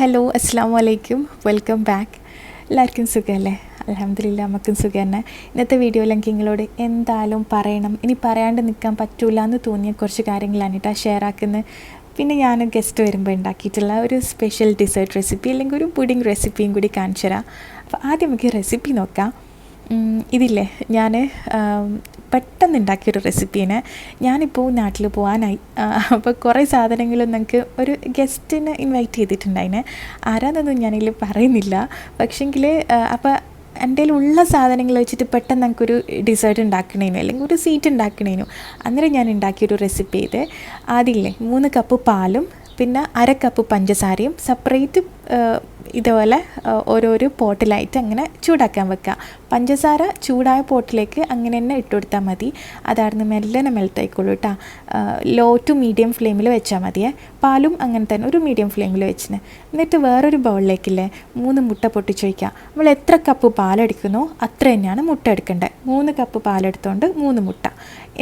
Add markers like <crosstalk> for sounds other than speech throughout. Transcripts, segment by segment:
Hello അസ്സാം വലൈക്കും welcome back എല്ലാവർക്കും സുഖമല്ലേ? അലഹമില്ല നമുക്കും സുഖം തന്നെ ഇന്നത്തെ വീഡിയോയിൽ എനിക്ക് നിങ്ങളോട് എന്തായാലും പറയണം. ഇനി പറയാണ്ട് നിൽക്കാൻ പറ്റൂല എന്ന് തോന്നിയ കുറച്ച് കാര്യങ്ങളാണ് കേട്ടോ ഷെയർ ആക്കുന്നത്. പിന്നെ ഞാൻ ഗസ്റ്റ് വരുമ്പോൾ ഉണ്ടാക്കിയിട്ടുള്ള ഒരു സ്പെഷ്യൽ ഡിസേർട്ട് റെസിപ്പി അല്ലെങ്കിൽ ഒരു പുഡിംഗ് റെസിപ്പിയും കൂടി കാണിച്ചു തരാം അപ്പോൾ ആദ്യം നമുക്ക് റെസിപ്പി നോക്കാം. ഇതില്ലേ ഞാൻ പെട്ടെന്ന് ഉണ്ടാക്കിയൊരു റെസിപ്പീനെ ഞാനിപ്പോൾ നാട്ടിൽ പോകാനായി അപ്പോൾ കുറേ സാധനങ്ങളും നമുക്ക് ഒരു ഗസ്റ്റിനെ ഇൻവൈറ്റ് ചെയ്തിട്ടുണ്ടായിനെ. ആരാന്നൊന്നും ഞാനിതിൽ പറയുന്നില്ല. പക്ഷെങ്കിൽ അപ്പോൾ എന്റെ ഉള്ള സാധനങ്ങൾ വെച്ചിട്ട് പെട്ടെന്ന് നമുക്കൊരു ഡിസേർട്ട് ഉണ്ടാക്കണേനു അല്ലെങ്കിൽ ഒരു സ്വീറ്റ് ഉണ്ടാക്കണേനു. അന്നേരം ഞാൻ ഉണ്ടാക്കിയൊരു റെസിപ്പി ചെയ്ത് ആദ്യമില്ലേ മൂന്ന് കപ്പ് പാലും പിന്നെ അര കപ്പ് പഞ്ചസാരയും സെപ്പറേറ്റ് ഇതുപോലെ ഓരോരോ പോട്ടിലായിട്ട് അങ്ങനെ ചൂടാക്കാൻ വെക്കുക പഞ്ചസാര ചൂടായ പോട്ടിലേക്ക് അങ്ങനെ തന്നെ ഇട്ട് കൊടുത്താൽ മതി. അതായിരുന്നു മെല്ലനെ മെൽറ്റ് കേട്ടോ ലോ ടു മീഡിയം ഫ്ലെയിമിൽ വെച്ചാൽ മതിയേ. പാലും അങ്ങനെ തന്നെ ഒരു മീഡിയം ഫ്ലെയിമിൽ വെച്ചിന്. എന്നിട്ട് വേറൊരു ബൗളിലേക്കില്ലേ മൂന്ന് മുട്ട പൊട്ടിച്ചൊഴിക്കുക നമ്മൾ എത്ര കപ്പ് പാലെടുക്കുന്നോ അത്ര തന്നെയാണ് മുട്ട എടുക്കേണ്ടത് മൂന്ന് കപ്പ് പാലെടുത്തോണ്ട് മൂന്ന് മുട്ട.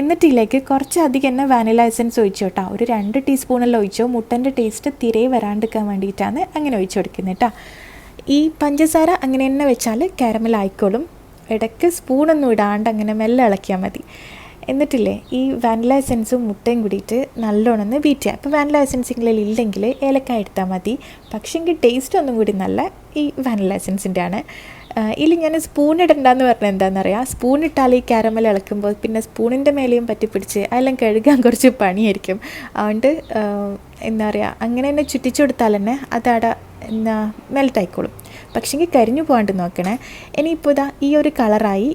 എന്നിട്ട് ഇതിലേക്ക് കുറച്ചധികം തന്നെ വാനില എസൻസ് ഒഴിച്ചു കേട്ടോ. ഒരു രണ്ട് ടീസ്പൂണെല്ലാം ഒഴിച്ചോ. മുട്ടന്റെ ടേസ്റ്റ് തിരെ വരാണ്ടിരിക്കാൻ വേണ്ടിയിട്ടാണ് അങ്ങനെ ഒഴിച്ചു കൊടുക്കുന്നത് കേട്ടോ. ഈ പഞ്ചസാര അങ്ങനെ തന്നെ വെച്ചാൽ കാരമൽ ആയിക്കോളും. ഇടയ്ക്ക് സ്പൂണൊന്നും ഇടാണ്ട് അങ്ങനെ മെല്ലെ ഇളക്കിയാൽ മതി. എന്നിട്ടില്ലേ ഈ വാനില എസൻസും മുട്ടയും കൂടിയിട്ട് നല്ലോണം ഒന്ന് ബീറ്റ് ചെയ്യുക. അപ്പോൾ വാനില എസൻസ് ഇല്ലെങ്കിൽ ഏലക്കായ എടുത്താൽ മതി. പക്ഷെങ്കിൽ ടേസ്റ്റ് ഒന്നും കൂടി നല്ല ഈ വാനില എസൻസിന്റെ ആണ് ഇതിൽ ഞാൻ സ്പൂൺ ഇടണ്ടെന്ന് പറഞ്ഞാൽ എന്താണെന്നറിയാം സ്പൂൺ ഇട്ടാൽ ഈ കാരമൽ ഇളക്കുമ്പോൾ പിന്നെ സ്പൂണിന്റെ മേലെയും പറ്റി പിടിച്ച് അതെല്ലാം കഴുകാൻ കുറച്ച് പണിയായിരിക്കും. അതുകൊണ്ട് എന്താ പറയുക അങ്ങനെ തന്നെ ചുറ്റിച്ചു കൊടുത്താൽ തന്നെ അതവിടെ എന്നാ മെൽട്ടായിക്കോളും പക്ഷെങ്കിൽ കരിഞ്ഞു പോകാണ്ട് നോക്കണേ. ഇനിയിപ്പോൾ ഇതാ ഈ ഒരു കളറായി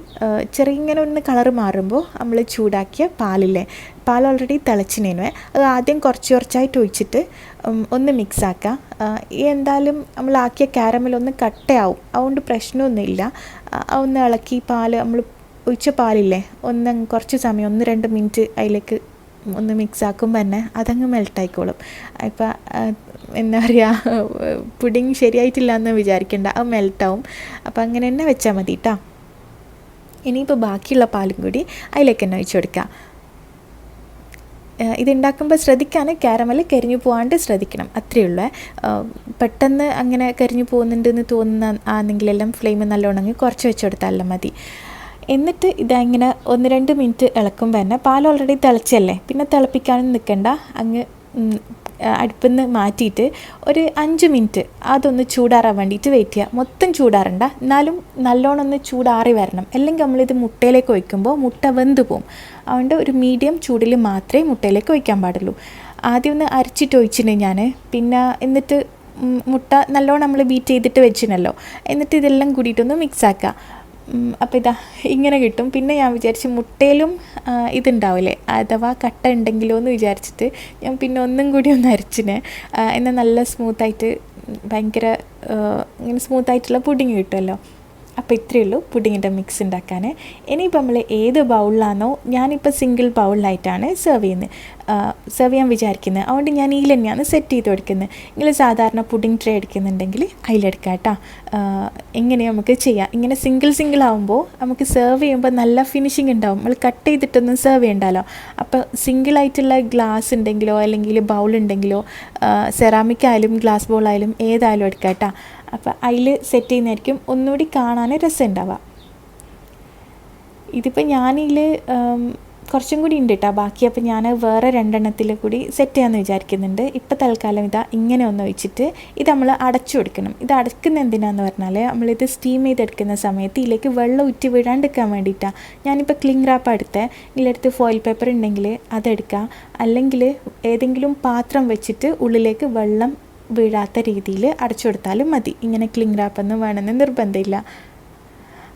ചെറിയ ഇങ്ങനെ ഒന്ന് കളർ മാറുമ്പോൾ നമ്മൾ ചൂടാക്കിയ പാലില്ലേ? പാൽ ഓൾറെഡി തിളച്ചിനേനുവേ അത് ആദ്യം കുറച്ച് കുറച്ചായിട്ട് ഒഴിച്ചിട്ട് ഒന്ന് മിക്സ് ആക്കാം. എന്തായാലും നമ്മളാക്കിയ കാരമൽ ഒന്ന് കട്ടയാവും. അതുകൊണ്ട് പ്രശ്നമൊന്നുമില്ല. ഒന്ന് ഇളക്കി പാൽ നമ്മൾ ഒഴിച്ച പാലില്ലേ? ഒന്ന് കുറച്ച് സമയം ഒന്ന് രണ്ട് മിനിറ്റ് അതിലേക്ക് ഒന്ന് മിക്സ് ആക്കുമ്പോൾ തന്നെ അതങ്ങ് മെൽട്ടായിക്കോളും. ഇപ്പം എന്താ പറയുക പുഡിങ് ശരിയായിട്ടില്ല എന്ന് വിചാരിക്കേണ്ട അത് മെൽട്ടാവും. അപ്പം അങ്ങനെ തന്നെ വെച്ചാൽ മതി കേട്ടോ ഇനിയിപ്പോൾ ബാക്കിയുള്ള പാലും കൂടി അതിലേക്ക് തന്നെ ഒഴിച്ചു കൊടുക്കുക ഏഹ് ഇതുണ്ടാക്കുമ്പോൾ ശ്രദ്ധിക്കാൻ കാരമൽ കരിഞ്ഞു പോകാണ്ട് ശ്രദ്ധിക്കണം. അത്രയേ ഉള്ളൂ. പെട്ടെന്ന് അങ്ങനെ കരിഞ്ഞു പോകുന്നുണ്ടെന്ന് തോന്നുന്ന ആണെങ്കിലെല്ലാം ഫ്ലെയിം നല്ലോണമെങ്കിൽ കുറച്ച് വെച്ച് കൊടുത്താലും മതി. എന്നിട്ട് ഇതങ്ങനെ ഒന്ന് രണ്ട് മിനിറ്റ് ഇളക്കുമ്പോൾ തന്നെ പാൽ ഓൾറെഡി തിളച്ചല്ലേ? പിന്നെ തിളപ്പിക്കാനും നിൽക്കണ്ട അങ്ങ് അടുപ്പിൽ നിന്ന് മാറ്റിയിട്ട് ഒരു അഞ്ച് മിനിറ്റ് അതൊന്ന് ചൂടാറാൻ വേണ്ടിയിട്ട് വെയിറ്റ് ചെയ്യുക മൊത്തം ചൂടാറണ്ട. എന്നാലും നല്ലോണം ഒന്ന് ചൂടാറി വരണം. അല്ലെങ്കിൽ നമ്മളിത് മുട്ടയിലേക്ക് ഒഴിക്കുമ്പോൾ മുട്ട വെന്ത് പോവും. അതുകൊണ്ട് ഒരു മീഡിയം ചൂടിൽ മാത്രമേ മുട്ടയിലേക്ക് ഒഴിക്കാൻ പാടുള്ളൂ. ആദ്യം ഒന്ന് അരച്ചിട്ട് ഒഴിച്ചിട്ടുണ്ട് ഞാൻ. പിന്നെ എന്നിട്ട് മുട്ട നല്ലോണം നമ്മൾ ബീറ്റ് ചെയ്തിട്ട് വെച്ചിട്ടുണ്ടല്ലോ എന്നിട്ട് ഇതെല്ലാം കൂടിയിട്ടൊന്ന് മിക്സ് ആക്കുക. അപ്പോൾ ഇതാ ഇങ്ങനെ കിട്ടും. പിന്നെ ഞാൻ വിചാരിച്ച് മുട്ടയിലും ഇതുണ്ടാവില്ലേ? അഥവാ കട്ട ഉണ്ടെങ്കിലോ എന്ന് വിചാരിച്ചിട്ട് ഞാൻ പിന്നെ ഒന്നും കൂടി ഒന്ന് അരച്ചിന്. എന്നാൽ നല്ല സ്മൂത്തായിട്ട് ഭയങ്കര ഇങ്ങനെ സ്മൂത്തായിട്ടുള്ള പുഡിങ് കിട്ടുമല്ലോ. അപ്പോൾ ഇത്രയേ ഉള്ളൂ പുഡിങ്ങിന്റെ മിക്സ് ഉണ്ടാക്കാൻ ഇനിയിപ്പോൾ നമ്മൾ ഏത് ബൗളിലാണോ ഞാനിപ്പോൾ സിംഗിൾ ബൗളിലായിട്ടാണ് സെർവ് ചെയ്യുന്നത്. സെർവ് ചെയ്യാൻ വിചാരിക്കുന്നത് അതുകൊണ്ട് ഞാൻ ഇതിൽ തന്നെയാണ് സെറ്റ് ചെയ്ത് കൊടുക്കുന്നത് നിങ്ങൾ സാധാരണ പുഡിംഗ് ട്രേ എടുക്കുന്നുണ്ടെങ്കിൽ അതിലെടുക്കാം കേട്ടോ. എങ്ങനെ നമുക്ക് ചെയ്യാം? ഇങ്ങനെ സിംഗിൾ സിംഗിൾ ആകുമ്പോൾ നമുക്ക് സെർവ് ചെയ്യുമ്പോൾ നല്ല ഫിനിഷിംഗ് ഉണ്ടാവും. നമ്മൾ കട്ട് ചെയ്തിട്ടൊന്നും സെർവ് ചെയ്യണ്ടല്ലോ. അപ്പോൾ സിംഗിൾ ആയിട്ടുള്ള ഗ്ലാസ് ഉണ്ടെങ്കിലോ അല്ലെങ്കിൽ ബൗൾ ഉണ്ടെങ്കിലോ സെറാമിക് ആയാലും ഗ്ലാസ് ബൗൾ ആയാലും ഏതായാലും എടുക്കാം കേട്ടോ. അപ്പോൾ അതിൽ സെറ്റ് ചെയ്യുന്നതായിരിക്കും. ഒന്നുകൂടി കാണാൻ രസം ഉണ്ടാവുക ഇതിപ്പോൾ ഞാനിതിൽ കുറച്ചും കൂടി ഉണ്ട് കേട്ടോ ബാക്കി അപ്പോൾ ഞാൻ വേറെ രണ്ടെണ്ണത്തിൽ കൂടി സെറ്റ് ചെയ്യാമെന്ന് വിചാരിക്കുന്നുണ്ട്. ഇപ്പോൾ തൽക്കാലം ഇതാ ഇങ്ങനെ ഒന്ന് വെച്ചിട്ട് ഇത് നമ്മൾ അടച്ചു കൊടുക്കണം. ഇത് അടക്കുന്ന എന്തിനാന്ന് പറഞ്ഞാൽ നമ്മളിത് സ്റ്റീം ചെയ്തെടുക്കുന്ന സമയത്ത് ഇതിലേക്ക് വെള്ളം ഉറ്റി വീഴാണ്ടിരിക്കാൻ വേണ്ടിയിട്ടാണ് ഞാനിപ്പോൾ ക്ലിംഗ് റാപ്പ് എടുത്ത്. ഇതിലെടുത്ത് ഫോയിൽ പേപ്പർ ഉണ്ടെങ്കിൽ അതെടുക്കുക അല്ലെങ്കിൽ ഏതെങ്കിലും പാത്രം വെച്ചിട്ട് ഉള്ളിലേക്ക് വെള്ളം വീഴാത്ത രീതിയിൽ അടച്ചു കൊടുത്താലും മതി. ഇങ്ങനെ ക്ലിങ് റാപ്പൊന്നും വേണമെന്ന് നിർബന്ധമില്ല.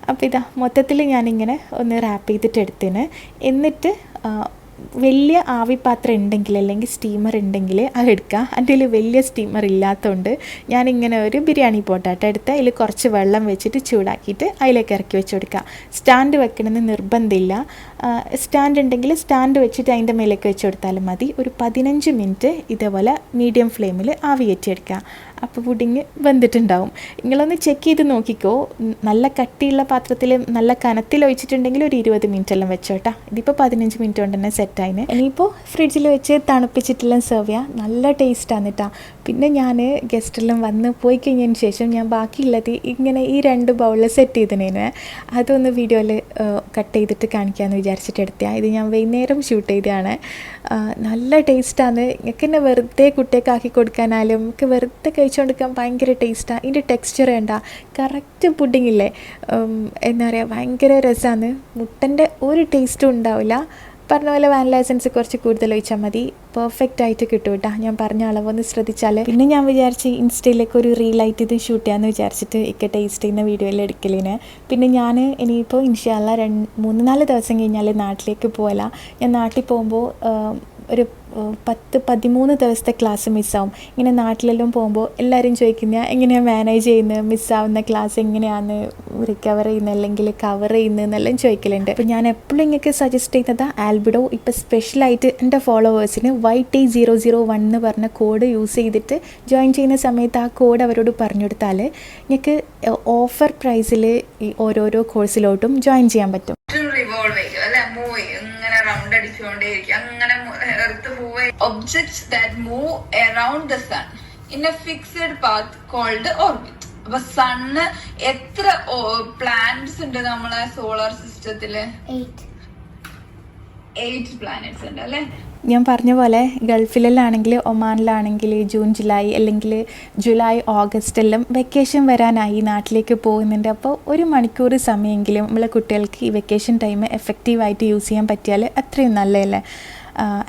അപ്പോൾ ഇതാ മൊത്തത്തിൽ ഞാനിങ്ങനെ ഒന്ന് റാപ്പ് ചെയ്തിട്ട് എടുത്തിന് എന്നിട്ട് വലിയ ആവിപാത്രം ഉണ്ടെങ്കിൽ അല്ലെങ്കിൽ സ്റ്റീമർ ഉണ്ടെങ്കിൽ അത് എടുക്കുക എന്റെ കയ്യിൽ വലിയ സ്റ്റീമർ ഇല്ലാത്തതുകൊണ്ട് ഞാനിങ്ങനെ ഒരു ബിരിയാണി പോട്ടാട്ട എടുത്ത് അതിൽ കുറച്ച് വെള്ളം വെച്ചിട്ട് ചൂടാക്കിയിട്ട് അതിലേക്ക് ഇറക്കി വെച്ച് കൊടുക്കുക സ്റ്റാൻഡ് വെക്കണമെന്ന് നിർബന്ധമില്ല. സ്റ്റാൻഡ് ഉണ്ടെങ്കിൽ സ്റ്റാൻഡ് വെച്ചിട്ട് അതിന്റെ മേലേക്ക് വെച്ച് കൊടുത്താലും മതി. ഒരു പതിനഞ്ച് മിനിറ്റ് ഇതേപോലെ മീഡിയം ഫ്ലെയിമിൽ ആവി കയറ്റിയെടുക്കുക അപ്പോൾ പുഡിങ് വെന്തിട്ടുണ്ടാവും നിങ്ങളൊന്ന് ചെക്ക് ചെയ്ത് നോക്കിക്കോ. നല്ല കട്ടിയുള്ള പാത്രത്തിൽ നല്ല കനത്തിൽ ഒഴിച്ചിട്ടുണ്ടെങ്കിൽ ഒരു ഇരുപത് മിനിറ്റ് എല്ലാം വെച്ചോട്ടാ. ഇതിപ്പോൾ പതിനഞ്ച് മിനിറ്റ് കൊണ്ട് തന്നെ സെറ്റായിന് ഇനിയിപ്പോൾ ഫ്രിഡ്ജിൽ വെച്ച് തണുപ്പിച്ചിട്ടെല്ലാം സെർവ് ചെയ്യാം നല്ല ടേസ്റ്റാണ് കേട്ടോ പിന്നെ ഞാൻ ഗസ്റ്റെല്ലാം വന്ന് പോയി കഴിഞ്ഞതിന് ശേഷം ഞാൻ ബാക്കിയുള്ളത് ഇങ്ങനെ ഈ രണ്ട് ബൗളിൽ സെറ്റ് ചെയ്തതിനേന് അതൊന്ന് വീഡിയോയിൽ കട്ട് ചെയ്തിട്ട് കാണിക്കാമെന്ന് വിചാരിച്ചിട്ട് എടുത്തതാണ് ഇത് ഞാൻ വൈകുന്നേരം ഷൂട്ട് ചെയ്തതാണ് നല്ല ടേസ്റ്റാണ് ഞങ്ങൾക്ക് തന്നെ വെറുതെ കുട്ടിയൊക്കെ ആക്കി കൊടുക്കാനാലും നമുക്ക് വെറുതെ കഴിച്ചുകൊണ്ടിരിക്കാൻ ഭയങ്കര ടേസ്റ്റാണ് ഇതിന്റെ ടെക്സ്ചർ വേണ്ട കറക്റ്റ് ഉം, എന്താ പറയുക ഭയങ്കര രസമാണ് മുട്ടന്റെ ഒരു ടേസ്റ്റും ഉണ്ടാവില്ല. പറഞ്ഞ പോലെ വാനില എസൻസ് കുറച്ച് കൂടുതൽ ഒഴിച്ചാൽ മതി. പെർഫെക്റ്റ് ആയിട്ട് കിട്ടും കേട്ടോ ഞാൻ പറഞ്ഞ അളവൊന്ന് ശ്രദ്ധിച്ചാൽ പിന്നെ ഞാൻ വിചാരിച്ച് ഇൻസ്റ്റയിലേക്ക് ഒരു റീലായിട്ട് ഇത് ഷൂട്ട് ചെയ്യാമെന്ന് വിചാരിച്ചിട്ട് ഇക്ക ടേസ്റ്റ് ചെയ്യുന്ന വീഡിയോയിൽ എടുക്കലിന്. പിന്നെ ഞാൻ ഇനിയിപ്പോൾ ഇൻഷാല്ല രണ്ട് മൂന്ന് നാല് ദിവസം കഴിഞ്ഞാൽ നാട്ടിലേക്ക് പോകല ഞാൻ നാട്ടിൽ പോകുമ്പോൾ ഒരു പത്ത് പതിമൂന്ന് ദിവസത്തെ ക്ലാസ് മിസ്സാവും ഇങ്ങനെ നാട്ടിലെല്ലാം പോകുമ്പോൾ എല്ലാവരും ചോദിക്കുന്ന എങ്ങനെയാണ് മാനേജ് ചെയ്യുന്നത് മിസ്സാവുന്ന ക്ലാസ് എങ്ങനെയാണ് റിക്കവർ ചെയ്യുന്നത് അല്ലെങ്കിൽ കവർ ചെയ്യുന്നത് എന്നെല്ലാം ചോദിക്കലുണ്ട്. അപ്പോൾ ഞാൻ എപ്പോഴും ഇങ്ങനെ സജസ്റ്റ് ചെയ്യുന്നത് ആൽബിഡോ ഇപ്പോൾ സ്പെഷ്യലായിട്ട് എന്റെ ഫോളോവേഴ്സിന് Y T zero zero one എന്ന് പറഞ്ഞ കോഡ് യൂസ് ചെയ്തിട്ട് ജോയിൻ ചെയ്യുന്ന സമയത്ത് ആ കോഡ് അവരോട് പറഞ്ഞു കൊടുത്താൽ നിങ്ങൾക്ക് ഓഫർ പ്രൈസിൽ ഈ ഓരോരോ കോഴ്സിലോട്ടും ജോയിൻ ചെയ്യാൻ പറ്റും. റിവോൾവ് ഇങ്ങനെ round move objects that move around the sun in a fixed path called orbit അപ്പൊ സണ്ണ് എത്ര പ്ലാനറ്റ്സ് ഉണ്ട് നമ്മളെ സോളാർ സിസ്റ്റത്തിൽ Eight. എയ്റ്റ് പ്ലാനറ്റ്സ് ഉണ്ട് അല്ലെ? ഞാൻ പറഞ്ഞ പോലെ ഗൾഫിലാണെങ്കിൽ ഒമാനിലാണെങ്കിൽ ജൂൺ ജൂലൈ അല്ലെങ്കിൽ ജൂലൈ ഓഗസ്റ്റ് എല്ലാം വെക്കേഷൻ വരാനായി നാട്ടിലേക്ക് പോകുന്നുണ്ട്. അപ്പോൾ ഒരു മണിക്കൂർ സമയമെങ്കിലും നമ്മളെ കുട്ടികൾക്ക് ഈ വെക്കേഷൻ ടൈം എഫക്റ്റീവായിട്ട് യൂസ് ചെയ്യാൻ പറ്റിയാൽ അത്രയും നല്ലതല്ലേ?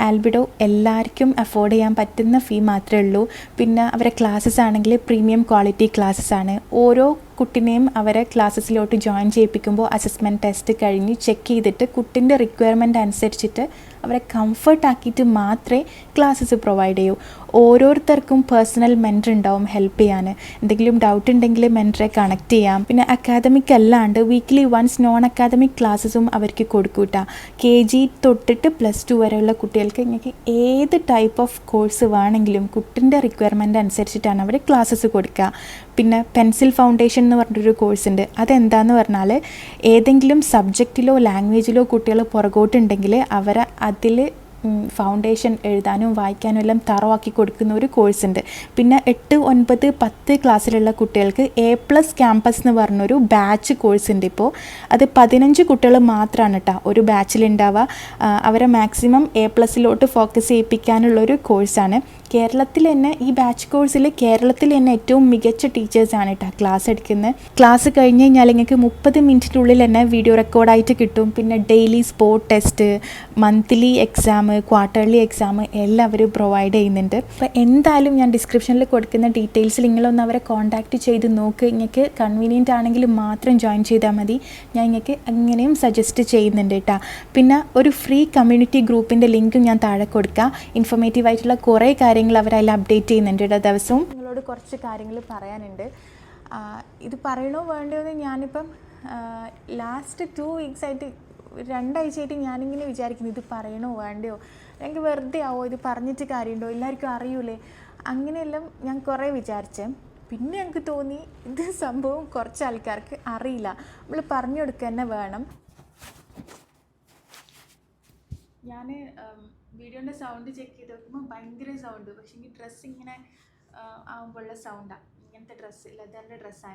ആൽബിഡോ എല്ലാവർക്കും അഫോർഡ് ചെയ്യാൻ പറ്റുന്ന ഫീ മാത്രമേ ഉള്ളൂ. പിന്നെ അവരെ ക്ലാസ്സസ് ആണെങ്കിൽ പ്രീമിയം ക്വാളിറ്റി ക്ലാസ്സസ് ആണ്. ഓരോ കുട്ടിനെയും അവരെ ക്ലാസ്സസിലോട്ട് ജോയിൻ ചെയ്യിപ്പിക്കുമ്പോൾ അസസ്മെന്റ് ടെസ്റ്റ് കഴിഞ്ഞ് ചെക്ക് ചെയ്തിട്ട് കുട്ടിന്റെ റിക്വയർമെന്റ് അനുസരിച്ചിട്ട് അവരെ കംഫർട്ട് ആക്കിയിട്ട് മാത്രമേ ക്ലാസ്സസ് പ്രൊവൈഡ് ചെയ്യൂ. ഓരോരുത്തർക്കും പേഴ്സണൽ മെന്റർ ഉണ്ടാവും ഹെൽപ്പ് ചെയ്യാൻ. എന്തെങ്കിലും ഡൗട്ട് ഉണ്ടെങ്കിൽ മെന്ററെ കണക്ട് ചെയ്യാം. പിന്നെ അക്കാദമിക് അല്ലാണ്ട് വീക്ക്ലി വൺസ് നോൺ അക്കാദമിക് ക്ലാസ്സസും അവർക്ക് കൊടുക്കൂട്ട. കെ ജി തൊട്ടിട്ട് പ്ലസ് ടു വരെയുള്ള കുട്ടികൾക്ക് ഇങ്ങനെ ഏത് ടൈപ്പ് ഓഫ് കോഴ്സ് വേണമെങ്കിലും കുട്ടിന്റെ റിക്വയർമെന്റ് അനുസരിച്ചിട്ടാണ് അവർ ക്ലാസ്സസ് കൊടുക്കുക പിന്നെ പെൻസിൽ ഫൗണ്ടേഷൻ എന്ന് പറഞ്ഞിട്ടൊരു കോഴ്സ് ഉണ്ട്. അതെന്താന്ന് പറഞ്ഞാൽ ഏതെങ്കിലും സബ്ജക്റ്റിലോ ലാംഗ്വേജിലോ കുട്ടികൾ പുറകോട്ടുണ്ടെങ്കിൽ അവരെ അതിൽ ഫൗണ്ടേഷൻ എഴുതാനും വായിക്കാനും എല്ലാം തറവാക്കി കൊടുക്കുന്ന ഒരു കോഴ്സ് ഉണ്ട്. പിന്നെ എട്ട് ഒൻപത് പത്ത് ക്ലാസ്സിലുള്ള കുട്ടികൾക്ക് എ പ്ലസ് ക്യാമ്പസ് എന്ന് പറഞ്ഞൊരു ബാച്ച് കോഴ്സ് ഉണ്ട് ഇപ്പോൾ അത് പതിനഞ്ച് കുട്ടികൾ മാത്രമാണ് കേട്ടോ ഒരു ബാച്ചിലുണ്ടാവുക അവരെ മാക്സിമം എ പ്ലസിലോട്ട് ഫോക്കസ് ചെയ്യിപ്പിക്കാനുള്ളൊരു കോഴ്സാണ് കേരളത്തിൽ തന്നെ ഈ ബാച്ച് കോഴ്സിൽ കേരളത്തിൽ തന്നെ ഏറ്റവും മികച്ച ടീച്ചേഴ്സാണ് കേട്ടോ ക്ലാസ് എടുക്കുന്നത് ക്ലാസ് കഴിഞ്ഞ് കഴിഞ്ഞാൽ നിങ്ങൾക്ക് മുപ്പത് മിനിറ്റിനുള്ളിൽ തന്നെ വീഡിയോ റെക്കോർഡായിട്ട് കിട്ടും. പിന്നെ daily spot test monthly exam quarterly exam എല്ലാം അവർ പ്രൊവൈഡ് ചെയ്യുന്നുണ്ട്. അപ്പോൾ എന്തായാലും ഞാൻ ഡിസ്ക്രിപ്ഷനിൽ കൊടുക്കുന്ന ഡീറ്റെയിൽസ് നിങ്ങളൊന്ന് അവരെ കോൺടാക്റ്റ് ചെയ്ത് നോക്ക്. നിങ്ങൾക്ക് കൺവീനിയന്റ് ആണെങ്കിൽ മാത്രം ജോയിൻ ചെയ്താൽ മതി. ഞാൻ നിങ്ങൾക്ക് അങ്ങനെയും സജസ്റ്റ് ചെയ്യുന്നുണ്ട് കേട്ടോ പിന്നെ ഒരു ഫ്രീ കമ്മ്യൂണിറ്റി ഗ്രൂപ്പിന്റെ ലിങ്കും ഞാൻ താഴെ കൊടുക്കാം. ഇൻഫോർമേറ്റീവ് ആയിട്ടുള്ള കുറേ കാര്യങ്ങൾ അവർ അതിൽ അപ്ഡേറ്റ് ചെയ്യുന്നുണ്ട് ഇട ദിവസവും. നിങ്ങളോട് കുറച്ച് കാര്യങ്ങൾ പറയാനുണ്ട്. ഇത് പറയണോ വേണ്ടോ എന്ന് ഞാനിപ്പം ലാസ്റ്റ് ടു വീക്സ് ആയിട്ട് രണ്ടാഴ്ചയായിട്ട് ഞാനിങ്ങനെ വിചാരിക്കുന്നു ഇത് പറയണോ വേണ്ടയോ? അല്ലെങ്കിൽ വെറുതെ ആവോ ഇത് പറഞ്ഞിട്ട് കാര്യമുണ്ടോ? എല്ലാവർക്കും അറിയൂലേ? അങ്ങനെയെല്ലാം ഞാൻ കുറേ വിചാരിച്ചേ. പിന്നെ ഞങ്ങൾക്ക് തോന്നി ഇത് സംഭവം കുറച്ച് ആൾക്കാർക്ക് അറിയില്ല. നമ്മൾ പറഞ്ഞു കൊടുക്കുക തന്നെ വേണം. ഞാൻ വീഡിയോന്റെ സൗണ്ട് ചെക്ക് ചെയ്ത് നോക്കുമ്പോൾ ഭയങ്കര സൗണ്ട് പക്ഷെ ഈ ഡ്രസ്സ് ഇങ്ങനെ ആകുമ്പോഴുള്ള സൗണ്ടാണ് ഇങ്ങനത്തെ ഡ്രസ്സ് ലെതറിന്റെ ഡ്രസ്സ്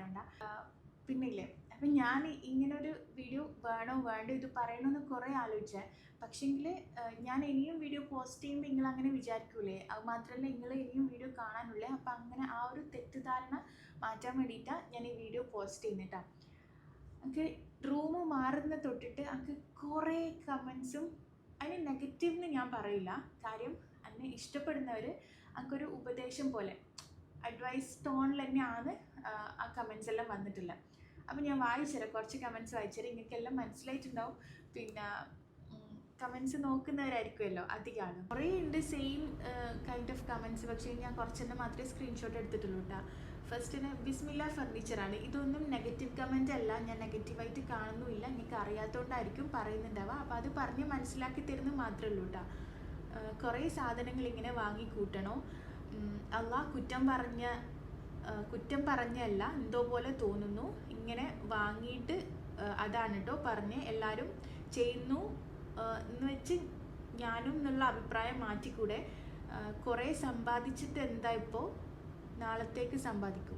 പിന്നില്ലേ? അപ്പം ഞാൻ ഇങ്ങനെ ഒരു വീഡിയോ വേണോ വേണ്ടോ ഇത് പറയണമെന്ന് കുറേ ആലോചിച്ചേ. പക്ഷേങ്കിൽ ഞാൻ ഇനിയും വീഡിയോ പോസ്റ്റ് ചെയ്യുമ്പോൾ നിങ്ങൾ അങ്ങനെ വിചാരിക്കൂലേ? അത് മാത്രമല്ല നിങ്ങൾ ഇനിയും വീഡിയോ കാണാനുള്ളേ. അപ്പം അങ്ങനെ ആ ഒരു തെറ്റിദ്ധാരണ മാറ്റാൻ വേണ്ടിയിട്ടാണ് ഞാൻ ഈ വീഡിയോ പോസ്റ്റ് ചെയ്യുന്നിട്ടാണ് എനിക്ക് റൂം മാറുന്ന തൊട്ടിട്ട് എനിക്ക് കുറേ കമൻസും അതിന് നെഗറ്റീവ് എന്ന് ഞാൻ പറയില്ല. കാര്യം എന്നെ ഇഷ്ടപ്പെടുന്നവർ എനിക്കൊരു ഉപദേശം പോലെ. അഡ്വൈസ് ടോണിൽ തന്നെയാണ് ആ, കമൻസ് എല്ലാം വന്നിട്ടില്ല. അപ്പം ഞാൻ വായിച്ചുതരാം കുറച്ച് കമൻസ് വായിച്ചുതരാം നിങ്ങൾക്കെല്ലാം മനസ്സിലായിട്ടുണ്ടാവും. പിന്നെ കമൻസ് നോക്കുന്നവരായിരിക്കുമല്ലോ അധികം കുറേ ഉണ്ട് സെയിം കൈൻഡ് ഓഫ് കമൻസ് പക്ഷേ ഞാൻ കുറച്ചെണ്ണം മാത്രമേ സ്ക്രീൻഷോട്ട് എടുത്തിട്ടുള്ളൂ കേട്ടോ ഫസ്റ്റിന് ബിസ്മില്ല ഫർണിച്ചറാണ് ഇതൊന്നും നെഗറ്റീവ് കമന്റ് അല്ല. ഞാൻ നെഗറ്റീവായിട്ട് കാണുന്നുമില്ല. എനിക്ക് അറിയാത്തതുകൊണ്ടായിരിക്കും പറയുന്നുണ്ടാവുക. അപ്പോൾ അത് പറഞ്ഞ് മനസ്സിലാക്കി തരുന്നു മാത്രമേ ഉള്ളൂ കേട്ടോ കുറേ സാധനങ്ങൾ ഇങ്ങനെ വാങ്ങിക്കൂട്ടണോ? അള്ളാഹ് കുറ്റം പറഞ്ഞ കുറ്റം പറഞ്ഞല്ല എന്തോ പോലെ തോന്നുന്നു. ഇങ്ങനെ വാങ്ങിയിട്ട് അതാണ് കേട്ടോ പറഞ്ഞ് എല്ലാവരും ചെയ്യുന്നു. എന്ന് വെച്ച് ഞാനും എന്നുള്ള അഭിപ്രായം മാറ്റിക്കൂടെ. കുറേ സമ്പാദിച്ചിട്ട് എന്താ ഇപ്പോൾ നാളത്തേക്ക് സമ്പാദിക്കൂ.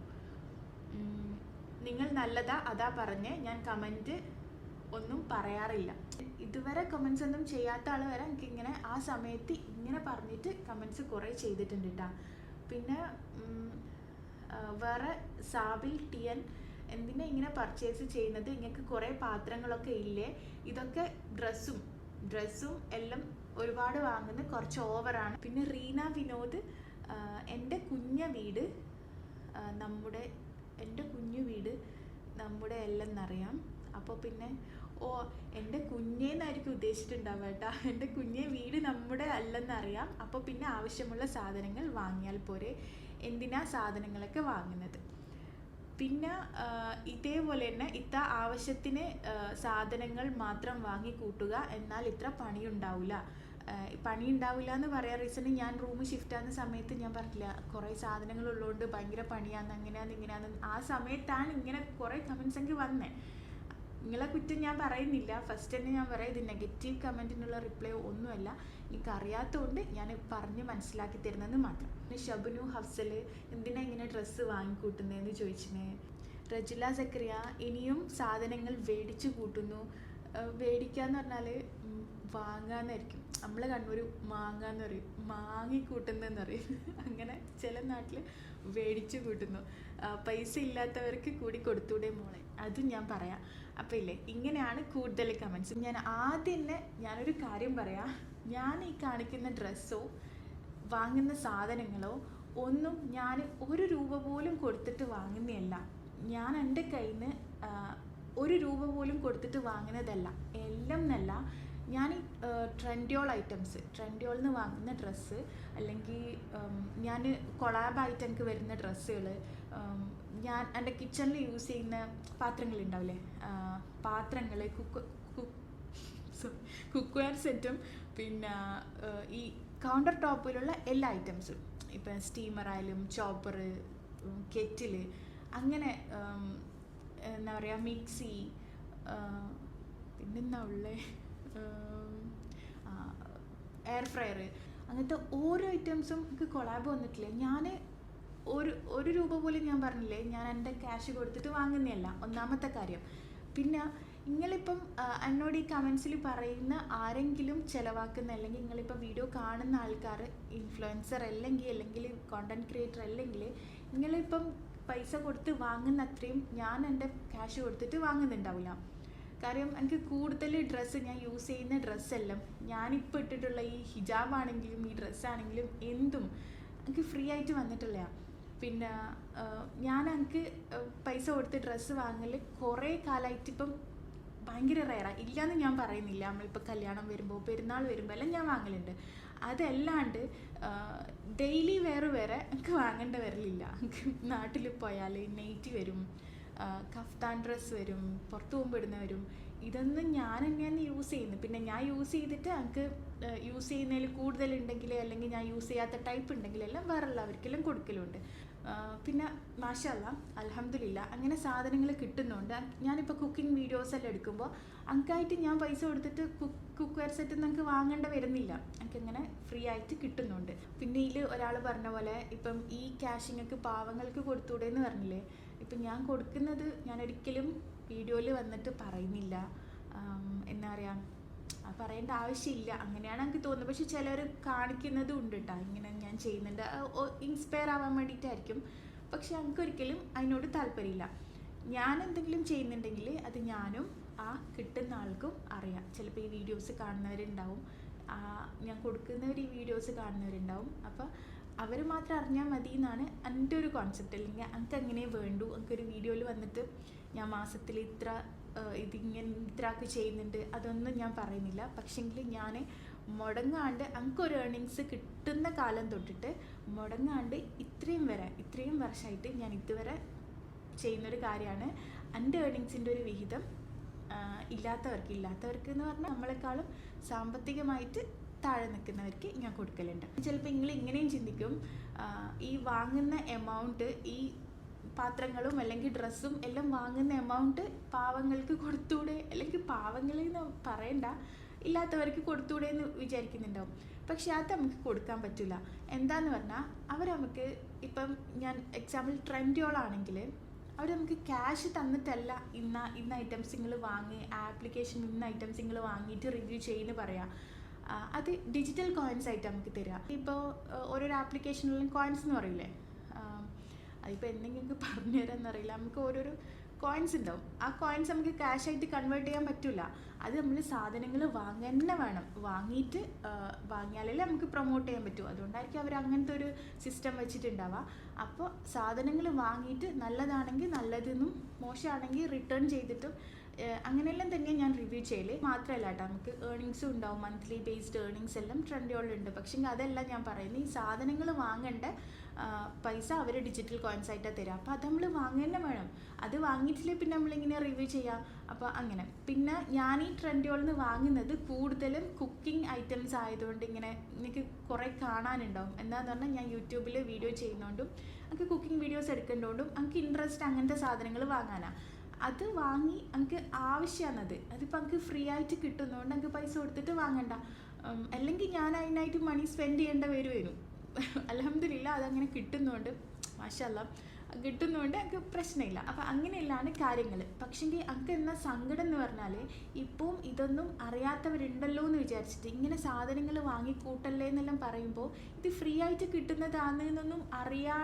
നിങ്ങൾ നല്ലതാ അതാ പറഞ്ഞ്. ഞാൻ കമന്റ് ഒന്നും പറയാറില്ല. ഇതുവരെ കമൻസ് ഒന്നും ചെയ്യാത്ത ആൾ വരെ എനിക്ക് ഇങ്ങനെ ആ സമയത്ത് ഇങ്ങനെ പറഞ്ഞിട്ട് കമൻസ് കുറേ ചെയ്തിട്ടുണ്ട് കേട്ടോ പിന്നെ വേറെ സാബിൽ ടിയൻ എന്തിനാ ഇങ്ങനെ പർച്ചേസ് ചെയ്യുന്നത്? ഇങ്ങൾക്ക് കുറേ പാത്രങ്ങളൊക്കെ ഇല്ലേ? ഇതൊക്കെ ഡ്രസ്സും ഡ്രസ്സും എല്ലാം ഒരുപാട് വാങ്ങുന്നത് കുറച്ച് ഓവറാണ് പിന്നെ റീന വിനോദ് എന്റെ കുഞ്ഞ വീട് നമ്മുടെ എന്റെ കുഞ്ഞു വീട് നമ്മുടെ എല്ലെന്നറിയാം അപ്പോൾ പിന്നെ ഓ എന്റെ കുഞ്ഞേന്നായിരിക്കും ഉദ്ദേശിച്ചിട്ടുണ്ടാവുക കേട്ടോ. എന്റെ കുഞ്ഞെ വീട് നമ്മുടെ അല്ലെന്നറിയാം. അപ്പോൾ പിന്നെ ആവശ്യമുള്ള സാധനങ്ങൾ വാങ്ങിയാൽ പോരെ. എന്തിനാ സാധനങ്ങളൊക്കെ വാങ്ങുന്നത്? പിന്നെ ഇതേപോലെ തന്നെ ഇത്ര ആവശ്യത്തിന് സാധനങ്ങൾ മാത്രം വാങ്ങി കൂട്ടുക എന്നാൽ ഇത്ര പണിയുണ്ടാവില്ല പണി ഉണ്ടാവില്ല എന്ന് പറയാൻ റീസൺ ഞാൻ റൂം ഷിഫ്റ്റ് ആകുന്ന സമയത്ത് ഞാൻ പറഞ്ഞില്ല കുറേ സാധനങ്ങൾ ഉള്ളതുകൊണ്ട് ഭയങ്കര പണിയാന്ന് അങ്ങനെയാന്ന് ഇങ്ങനെയാന്ന്. ആ സമയത്താണ് ഇങ്ങനെ കുറേ കമൻസ് എനിക്ക് വന്നേ. നിങ്ങളെ കുറ്റം ഞാൻ പറയുന്നില്ല. ഫസ്റ്റ് തന്നെ ഞാൻ പറയാം ഇത് നെഗറ്റീവ് കമന്റിനുള്ള റിപ്ലൈ ഒന്നുമല്ല. എനിക്ക് അറിയാത്തതുകൊണ്ട് ഞാൻ പറഞ്ഞ് മനസ്സിലാക്കി തരുന്നത് മാത്രം. പിന്നെ ഷബനു ഹഫ്സൽ എന്തിനാ ഇങ്ങനെ ഡ്രസ്സ് വാങ്ങിക്കൂട്ടുന്നതെന്ന് ചോദിച്ചിന്? റജില സക്രിയ ഇനിയും സാധനങ്ങൾ വേടിച്ചു കൂട്ടുന്നു. ഏഹ് വേടിക്കാന്ന് പറഞ്ഞാൽ വാങ്ങാന്നായിരിക്കും. നമ്മൾ കണ്ണൂർ മാങ്ങാന്ന് പറയും. മാങ്ങിക്കൂട്ടുന്നതെന്ന് പറയും <laughs> അങ്ങനെ ചില നാട്ടിൽ വേടിച്ചു കൂട്ടുന്നു. പൈസ ഇല്ലാത്തവർക്ക് കൂടി കൊടുത്തൂടെ മോളെ. അതും ഞാൻ പറയാം. അപ്പോൾ ഇല്ലേ ഇങ്ങനെയാണ് കൂടുതൽ കമൻസ് ഞാൻ ആദ്യം തന്നെ ഞാനൊരു കാര്യം പറയാം. ഞാൻ ഈ കാണിക്കുന്ന ഡ്രസ്സോ വാങ്ങുന്ന സാധനങ്ങളോ ഒന്നും ഞാൻ ഒരു രൂപ പോലും കൊടുത്തിട്ട് വാങ്ങുന്നതല്ല. ഞാൻ എന്റെ കയ്യിൽ നിന്ന് ഒരു രൂപ പോലും കൊടുത്തിട്ട് വാങ്ങുന്നതല്ല. എല്ലാം എന്നല്ല ഞാൻ ട്രെൻഡിയോൾ ഐറ്റംസ് ട്രെൻഡിയോളിൽ നിന്ന് വാങ്ങുന്ന ഡ്രസ്സ് അല്ലെങ്കിൽ ഞാൻ കൊളാബായിട്ട് എനിക്ക് വരുന്ന ഡ്രസ്സുകൾ ഞാൻ എന്റെ കിച്ചണിൽ യൂസ് ചെയ്യുന്ന പാത്രങ്ങൾ ഉണ്ടാവില്ലേ? പാത്രങ്ങൾ കുക്ക് കുക്ക് കുക്ക്വെയർ സെറ്റും പിന്നെ ഈ കൗണ്ടർ ടോപ്പിലുള്ള എല്ലാ ഐറ്റംസും. ഇപ്പം സ്റ്റീമർ ആയാലും ചോപ്പർ കെറ്റിൽ അങ്ങനെ എന്താ പറയുക മിക്സി പിന്നെന്താ ഉള്ളത് എയർ ഫ്രയർ അങ്ങനത്തെ ഓരോ ഐറ്റംസും എനിക്ക് കൊളാബ് വന്നിട്ടില്ല? ഞാൻ ഒരു ഒരു രൂപ പോലും ഞാൻ പറഞ്ഞില്ലേ? ഞാൻ എന്റെ ക്യാഷ് കൊടുത്തിട്ട് വാങ്ങുന്നതല്ല. ഒന്നാമത്തെ കാര്യം. പിന്നെ നിങ്ങളിപ്പം എന്നോട് ഈ കമൻസിൽ പറയുന്ന ആരെങ്കിലും ചിലവാക്കുന്ന അല്ലെങ്കിൽ നിങ്ങളിപ്പോൾ വീഡിയോ കാണുന്ന ആൾക്കാർ ഇൻഫ്ലുവൻസർ അല്ലെങ്കിൽ അല്ലെങ്കിൽ കോണ്ടന്റ് ക്രിയേറ്റർ അല്ലെങ്കിൽ നിങ്ങളിപ്പം പൈസ കൊടുത്ത് വാങ്ങുന്ന അത്രയും ഞാൻ എന്റെ ക്യാഷ് കൊടുത്തിട്ട് വാങ്ങുന്നുണ്ടാവില്ല. കാര്യം എനിക്ക് കൂടുതൽ ഡ്രസ്സ് ഞാൻ യൂസ് ചെയ്യുന്ന ഡ്രസ്സെല്ലാം ഞാനിപ്പോൾ ഇട്ടിട്ടുള്ള ഈ ഹിജാബ് ആണെങ്കിലും ഈ ഡ്രസ്സാണെങ്കിലും എന്തും എനിക്ക് ഫ്രീ ആയിട്ട് വന്നിട്ടില്ല. പിന്നെ ഞാൻ എനിക്ക് പൈസ കൊടുത്ത് ഡ്രസ്സ് വാങ്ങൽ കുറേ കാലമായിട്ട് ഇപ്പം ഭയങ്കര റയറാണ് ഇല്ലയെന്ന് ഞാൻ പറയുന്നില്ല. നമ്മളിപ്പോൾ കല്യാണം വരുമ്പോൾ പെരുന്നാൾ വരുമ്പോൾ എല്ലാം ഞാൻ വാങ്ങലുണ്ട്. അതല്ലാണ്ട് ഡെയിലി വേറെ വേറെ എനിക്ക് വാങ്ങേണ്ട വരലില്ല. നാട്ടിൽ പോയാൽ നെയ്റ്റ് വരും. കഫ്താൻ ഡ്രസ്സ് വരും പുറത്ത് പോകുമ്പോൾ ഇടുന്ന വരും. ഇതൊന്നും ഞാൻ തന്നെയാണ് യൂസ് ചെയ്യുന്നത്. പിന്നെ ഞാൻ യൂസ് ചെയ്തിട്ട് എനിക്ക് യൂസ് ചെയ്യുന്നതിൽ കൂടുതലുണ്ടെങ്കിൽ അല്ലെങ്കിൽ ഞാൻ യൂസ് ചെയ്യാത്ത ടൈപ്പ് ഉണ്ടെങ്കിൽ എല്ലാം വേറെ ഉള്ളവർക്കെല്ലാം കൊടുക്കലുണ്ട് പിന്നെ മാഷല്ല അലഹമില്ല അങ്ങനെ സാധനങ്ങൾ കിട്ടുന്നുണ്ട് ഞാനിപ്പോൾ കുക്കിംഗ് വീഡിയോസ് എല്ലാം എടുക്കുമ്പോൾ അങ്കായിട്ട് ഞാൻ പൈസ കൊടുത്തിട്ട് കുക്ക് കുക്ക് വെയർ സെറ്റ് നമുക്ക് വാങ്ങേണ്ട വരുന്നില്ല. എനിക്ക് ഇങ്ങനെ ഫ്രീ ആയിട്ട് കിട്ടുന്നുണ്ട്. പിന്നെ ഇതിൽ ഒരാൾ പറഞ്ഞ പോലെ ഇപ്പം ഈ ക്യാഷിങ്ങൾക്ക് പാവങ്ങൾക്ക് കൊടുത്തൂടെ എന്ന് പറഞ്ഞില്ലേ? ഇപ്പം ഞാൻ കൊടുക്കുന്നത് ഞാൻ ഒരിക്കലും വീഡിയോയിൽ വന്നിട്ട് പറയുന്നില്ല. എന്താ പറയുക പറയേണ്ട ആവശ്യമില്ല. അങ്ങനെയാണ് എനിക്ക് തോന്നുന്നത്. പക്ഷെ ചിലർ കാണിക്കുന്നതും ഉണ്ട് കേട്ടോ ഇങ്ങനെ ഞാൻ ചെയ്യുന്നുണ്ട്. ഇൻസ്പയർ ആവാൻ വേണ്ടിയിട്ടായിരിക്കും. പക്ഷെ എനിക്കൊരിക്കലും അതിനോട് താല്പര്യമില്ല. ഞാൻ എന്തെങ്കിലും ചെയ്യുന്നുണ്ടെങ്കിൽ അത് ഞാനും ആ കിട്ടുന്ന ആൾക്കും അറിയാം. ചിലപ്പോൾ ഈ വീഡിയോസ് കാണുന്നവരുണ്ടാവും. ഞാൻ കൊടുക്കുന്നവർ ഈ വീഡിയോസ് കാണുന്നവരുണ്ടാവും. അപ്പോൾ അവർ മാത്രം അറിഞ്ഞാൽ മതി എന്നാണ് എന്റെ ഒരു കോൺസെപ്റ്റ് അല്ലെങ്കിൽ എനിക്ക് അങ്ങനെ വേണ്ടു എനിക്കൊരു വീഡിയോയിൽ വന്നിട്ട് ഞാൻ മാസത്തിൽ ഇത്ര ഇതിങ്ങനെ ഇത്ര ആൾക്ക് ചെയ്യുന്നുണ്ട്. അതൊന്നും ഞാൻ പറയുന്നില്ല. പക്ഷെങ്കിൽ ഞാൻ മുടങ്ങാണ്ട് എനിക്കൊരു ഏർണിങ്സ് കിട്ടുന്ന കാലം തൊട്ടിട്ട് മുടങ്ങാണ്ട് ഇത്രയും വരെ ഇത്രയും വർഷമായിട്ട് ഞാൻ ഇതുവരെ ചെയ്യുന്നൊരു കാര്യമാണ് എന്റെ ഏർണിങ്സിന്റെ ഒരു വിഹിതം ഇല്ലാത്തവർക്ക്. ഇല്ലാത്തവർക്ക് എന്ന് പറഞ്ഞാൽ നമ്മളെക്കാളും സാമ്പത്തികമായിട്ട് താഴെ നിൽക്കുന്നവർക്ക് ഞാൻ കൊടുക്കലുണ്ട്. ചിലപ്പോൾ നിങ്ങൾ ഇങ്ങനെയും ചിന്തിക്കും. ഈ വാങ്ങുന്ന എമൗണ്ട് ഈ പാത്രങ്ങളും അല്ലെങ്കിൽ ഡ്രസ്സും എല്ലാം വാങ്ങുന്ന എമൗണ്ട് പാവങ്ങൾക്ക് കൊടുത്തൂടെ? അല്ലെങ്കിൽ പാവങ്ങളിൽ എന്ന് പറയണ്ട. ഇല്ലാത്തവർക്ക് കൊടുത്തൂടെ എന്ന് വിചാരിക്കുന്നുണ്ടാവും. പക്ഷെ അത് നമുക്ക് കൊടുക്കാൻ പറ്റില്ല എന്താന്ന് പറഞ്ഞാൽ അവർ നമുക്ക് ഇപ്പം ഞാൻ എക്സാമ്പിൾ ട്രെൻഡിയോളാണെങ്കിൽ അവർ നമുക്ക് ക്യാഷ് തന്നിട്ടല്ല ഇന്ന ഇന്ന ഐറ്റംസ് നിങ്ങൾ വാങ്ങി ആപ്ലിക്കേഷൻ ഇന്ന ഐറ്റംസ് നിങ്ങൾ വാങ്ങിയിട്ട് റിവ്യൂ ചെയ്യുന്നു പറയാം. അത് ഡിജിറ്റൽ കോയിൻസ് ആയിട്ട് നമുക്ക് തരിക ഇപ്പോൾ ഓരോരോ ആപ്ലിക്കേഷനിലും കോയിൻസ് എന്ന് പറയില്ലേ? അതിപ്പോൾ എന്തെങ്കിലും പറഞ്ഞു തരാമെന്നറിയില്ല നമുക്ക് ഓരോരോ കോയിൻസ് ഉണ്ടാവും. ആ കോയിൻസ് നമുക്ക് ക്യാഷ് ആയിട്ട് കൺവേർട്ട് ചെയ്യാൻ പറ്റില്ല അത് നമ്മൾ സാധനങ്ങൾ വാങ്ങാൻ തന്നെ വേണം. വാങ്ങിയിട്ട് വാങ്ങിയാലേ നമുക്ക് പ്രൊമോട്ട് ചെയ്യാൻ പറ്റൂ. അതുകൊണ്ടായിരിക്കും അവർ അങ്ങനത്തെ ഒരു സിസ്റ്റം വെച്ചിട്ടുണ്ടാവുക. അപ്പോൾ സാധനങ്ങൾ വാങ്ങിയിട്ട് നല്ലതാണെങ്കിൽ നല്ലതെന്നും മോശമാണെങ്കിൽ റിട്ടേൺ ചെയ്തിട്ടും അങ്ങനെയെല്ലാം തന്നെ ഞാൻ റിവ്യൂ ചെയ്യൽ. മാത്രമല്ല കേട്ടോ നമുക്ക് ഏർണിങ്സും ഉണ്ടാവും മന്ത്ലി ബേസ്ഡ് ഏർണിങ്സ് എല്ലാം ട്രെൻഡുകളുണ്ട് പക്ഷേ അതെല്ലാം ഞാൻ പറയുന്നത് ഈ സാധനങ്ങൾ വാങ്ങേണ്ട പൈസ അവർ ഡിജിറ്റൽ കോയിൻസ് ആയിട്ടാണ് തരിക അപ്പോൾ അത് നമ്മൾ വാങ്ങേണ്ട വേണം. അത് വാങ്ങിയിട്ടില്ലേ പിന്നെ നമ്മളിങ്ങനെ റിവ്യൂ ചെയ്യാം. അപ്പോൾ അങ്ങനെ. പിന്നെ ഞാൻ ഈ ട്രെൻഡുകളിൽ നിന്ന് വാങ്ങുന്നത് കൂടുതലും കുക്കിംഗ് ഐറ്റംസ് ആയതുകൊണ്ട് ഇങ്ങനെ എനിക്ക് കുറേ കാണാനുണ്ടാവും. എന്താന്ന് പറഞ്ഞാൽ ഞാൻ യൂട്യൂബിൽ വീഡിയോ ചെയ്യുന്നതുകൊണ്ടും എനിക്ക് കുക്കിംഗ് വീഡിയോസ് എടുക്കേണ്ടതുകൊണ്ടും എനിക്ക് ഇൻട്രസ്റ്റ് അങ്ങനത്തെ സാധനങ്ങൾ വാങ്ങാനാണ് അത് വാങ്ങി നമുക്ക് ആവശ്യമാണത് അതിപ്പോൾ എനിക്ക് ഫ്രീ ആയിട്ട് കിട്ടുന്നതുകൊണ്ട് എനിക്ക് പൈസ കൊടുത്തിട്ട് വാങ്ങണ്ട. അല്ലെങ്കിൽ ഞാൻ അതിനായിട്ട് മണി സ്പെൻഡ് ചെയ്യേണ്ട വരുമായിരുന്നു <laughs> അലഹമില്ല അതങ്ങനെ കിട്ടുന്നതുകൊണ്ട് മാഷല്ല കിട്ടുന്നതുകൊണ്ട് എനിക്ക് പ്രശ്നമില്ല അപ്പം അങ്ങനെയല്ലാണ് കാര്യങ്ങൾ പക്ഷെങ്കിൽ എനിക്ക് എന്ന സങ്കടം എന്ന് പറഞ്ഞാൽ ഇപ്പം ഇതൊന്നും അറിയാത്തവരുണ്ടല്ലോ എന്ന് വിചാരിച്ചിട്ട് ഇങ്ങനെ സാധനങ്ങൾ വാങ്ങിക്കൂട്ടല്ലേ എന്നെല്ലാം പറയുമ്പോൾ ഇത് ഫ്രീ ആയിട്ട് കിട്ടുന്നതാണെന്നൊന്നും അറിയാ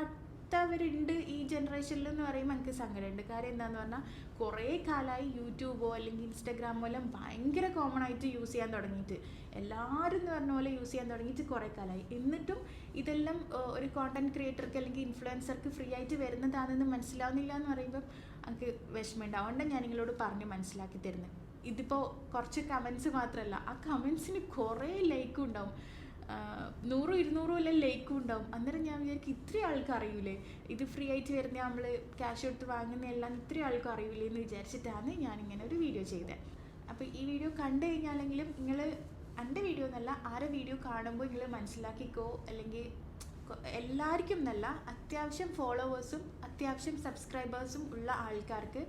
ാത്തവരുണ്ട് ഈ ജനറേഷനിൽ എന്ന് പറയുമ്പോൾ എനിക്ക് സങ്കടമുണ്ട്. കാര്യം എന്താന്ന് പറഞ്ഞാൽ കുറേ കാലമായി യൂട്യൂബോ അല്ലെങ്കിൽ ഇൻസ്റ്റാഗ്രാമോ എല്ലാം ഭയങ്കര കോമൺ ആയിട്ട് യൂസ് ചെയ്യാൻ തുടങ്ങിയിട്ട്. എല്ലാവരും എന്ന് പറഞ്ഞ പോലെ യൂസ് ചെയ്യാൻ തുടങ്ങിയിട്ട് കുറേ കാലമായി എന്നിട്ടും ഇതെല്ലാം ഒരു കോണ്ടന്റ് ക്രിയേറ്റർക്ക് അല്ലെങ്കിൽ ഇൻഫ്ലുവൻസർക്ക് ഫ്രീ ആയിട്ട് വരുന്നതാണെന്ന് മനസ്സിലാവുന്നില്ല എന്ന് പറയുമ്പോൾ എനിക്ക് വിഷമമുണ്ട്. അതുകൊണ്ടാണ് ഞാൻ നിങ്ങളോട് പറഞ്ഞ് മനസ്സിലാക്കി തരുന്നത് ഇതിപ്പോൾ കുറച്ച് കമൻസ് മാത്രമല്ല ആ കമൻസിന് കുറേ ലൈക്കും ഉണ്ടാവും. നൂറും ഇരുന്നൂറും എല്ലാം ലേക്കും ഉണ്ടാവും. അന്നേരം ഞാൻ വിചാരിക്കും ഇത്രയും ആൾക്ക് അറിയൂലേ. ഇത് ഫ്രീ ആയിട്ട് വരുന്ന നമ്മൾ ക്യാഷ് കൊടുത്ത് വാങ്ങുന്ന എല്ലാം ഇത്രയും ആൾക്കും അറിയൂലേ എന്ന് വിചാരിച്ചിട്ടാണ് ഇങ്ങനെ ഒരു വീഡിയോ ചെയ്തത് അപ്പോൾ ഈ വീഡിയോ കണ്ടു കഴിഞ്ഞാലെങ്കിലും നിങ്ങൾ എന്റെ വീഡിയോ എന്നല്ല ആരെ വീഡിയോ കാണുമ്പോൾ നിങ്ങൾ മനസ്സിലാക്കിക്കോ? അല്ലെങ്കിൽ എല്ലാവർക്കും എന്നല്ല അത്യാവശ്യം ഫോളോവേഴ്സും അത്യാവശ്യം സബ്സ്ക്രൈബേഴ്സും ഉള്ള ആൾക്കാർക്ക്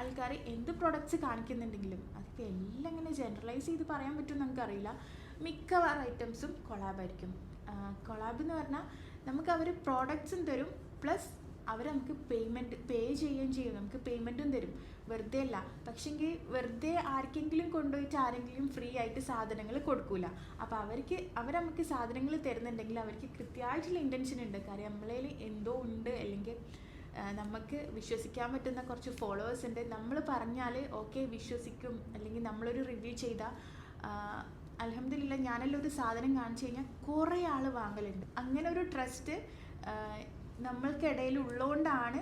ആൾക്കാർ എന്ത് പ്രൊഡക്ട്സ് കാണിക്കുന്നുണ്ടെങ്കിലും അതിപ്പോൾ എല്ലാം ഇങ്ങനെ ജനറലൈസ് ചെയ്ത് പറയാൻ പറ്റും നമുക്കറിയില്ല. മിക്കവാറും ഐറ്റംസും കൊളാബായിരിക്കും കൊളാബ് എന്ന് പറഞ്ഞാൽ നമുക്ക് അവർ പ്രോഡക്ട്സും തരും പ്ലസ് അവർ നമുക്ക് പേയ്മെന്റ് പേ ചെയ്യുകയും ചെയ്യും. നമുക്ക് പേയ്മെന്റും തരും. വെറുതെ അല്ല. പക്ഷെങ്കിൽ വെറുതെ ആർക്കെങ്കിലും കൊണ്ടുപോയിട്ട് ആരെങ്കിലും ഫ്രീ ആയിട്ട് സാധനങ്ങൾ കൊടുക്കൂല. അപ്പോൾ അവർക്ക് അവർ നമുക്ക് സാധനങ്ങൾ തരുന്നുണ്ടെങ്കിൽ അവർക്ക് കൃത്യമായിട്ടുള്ള ഇന്റൻഷൻ ഉണ്ട്. കാര്യം നമ്മളിൽ എന്തോ ഉണ്ട്. അല്ലെങ്കിൽ നമുക്ക് വിശ്വസിക്കാൻ പറ്റുന്ന കുറച്ച് ഫോളോവേഴ്സ് ഉണ്ട്. നമ്മൾ പറഞ്ഞാൽ ഓക്കെ വിശ്വസിക്കും. അല്ലെങ്കിൽ നമ്മളൊരു റിവ്യൂ ചെയ്താൽ അലഹമില്ല ഞാനെല്ലാം ഒരു സാധനം കാണിച്ചു കഴിഞ്ഞാൽ കുറേ ആൾ വാങ്ങലുണ്ട്. അങ്ങനെ ഒരു ട്രസ്റ്റ് നമ്മൾക്കിടയിൽ ഉള്ളതുകൊണ്ടാണ്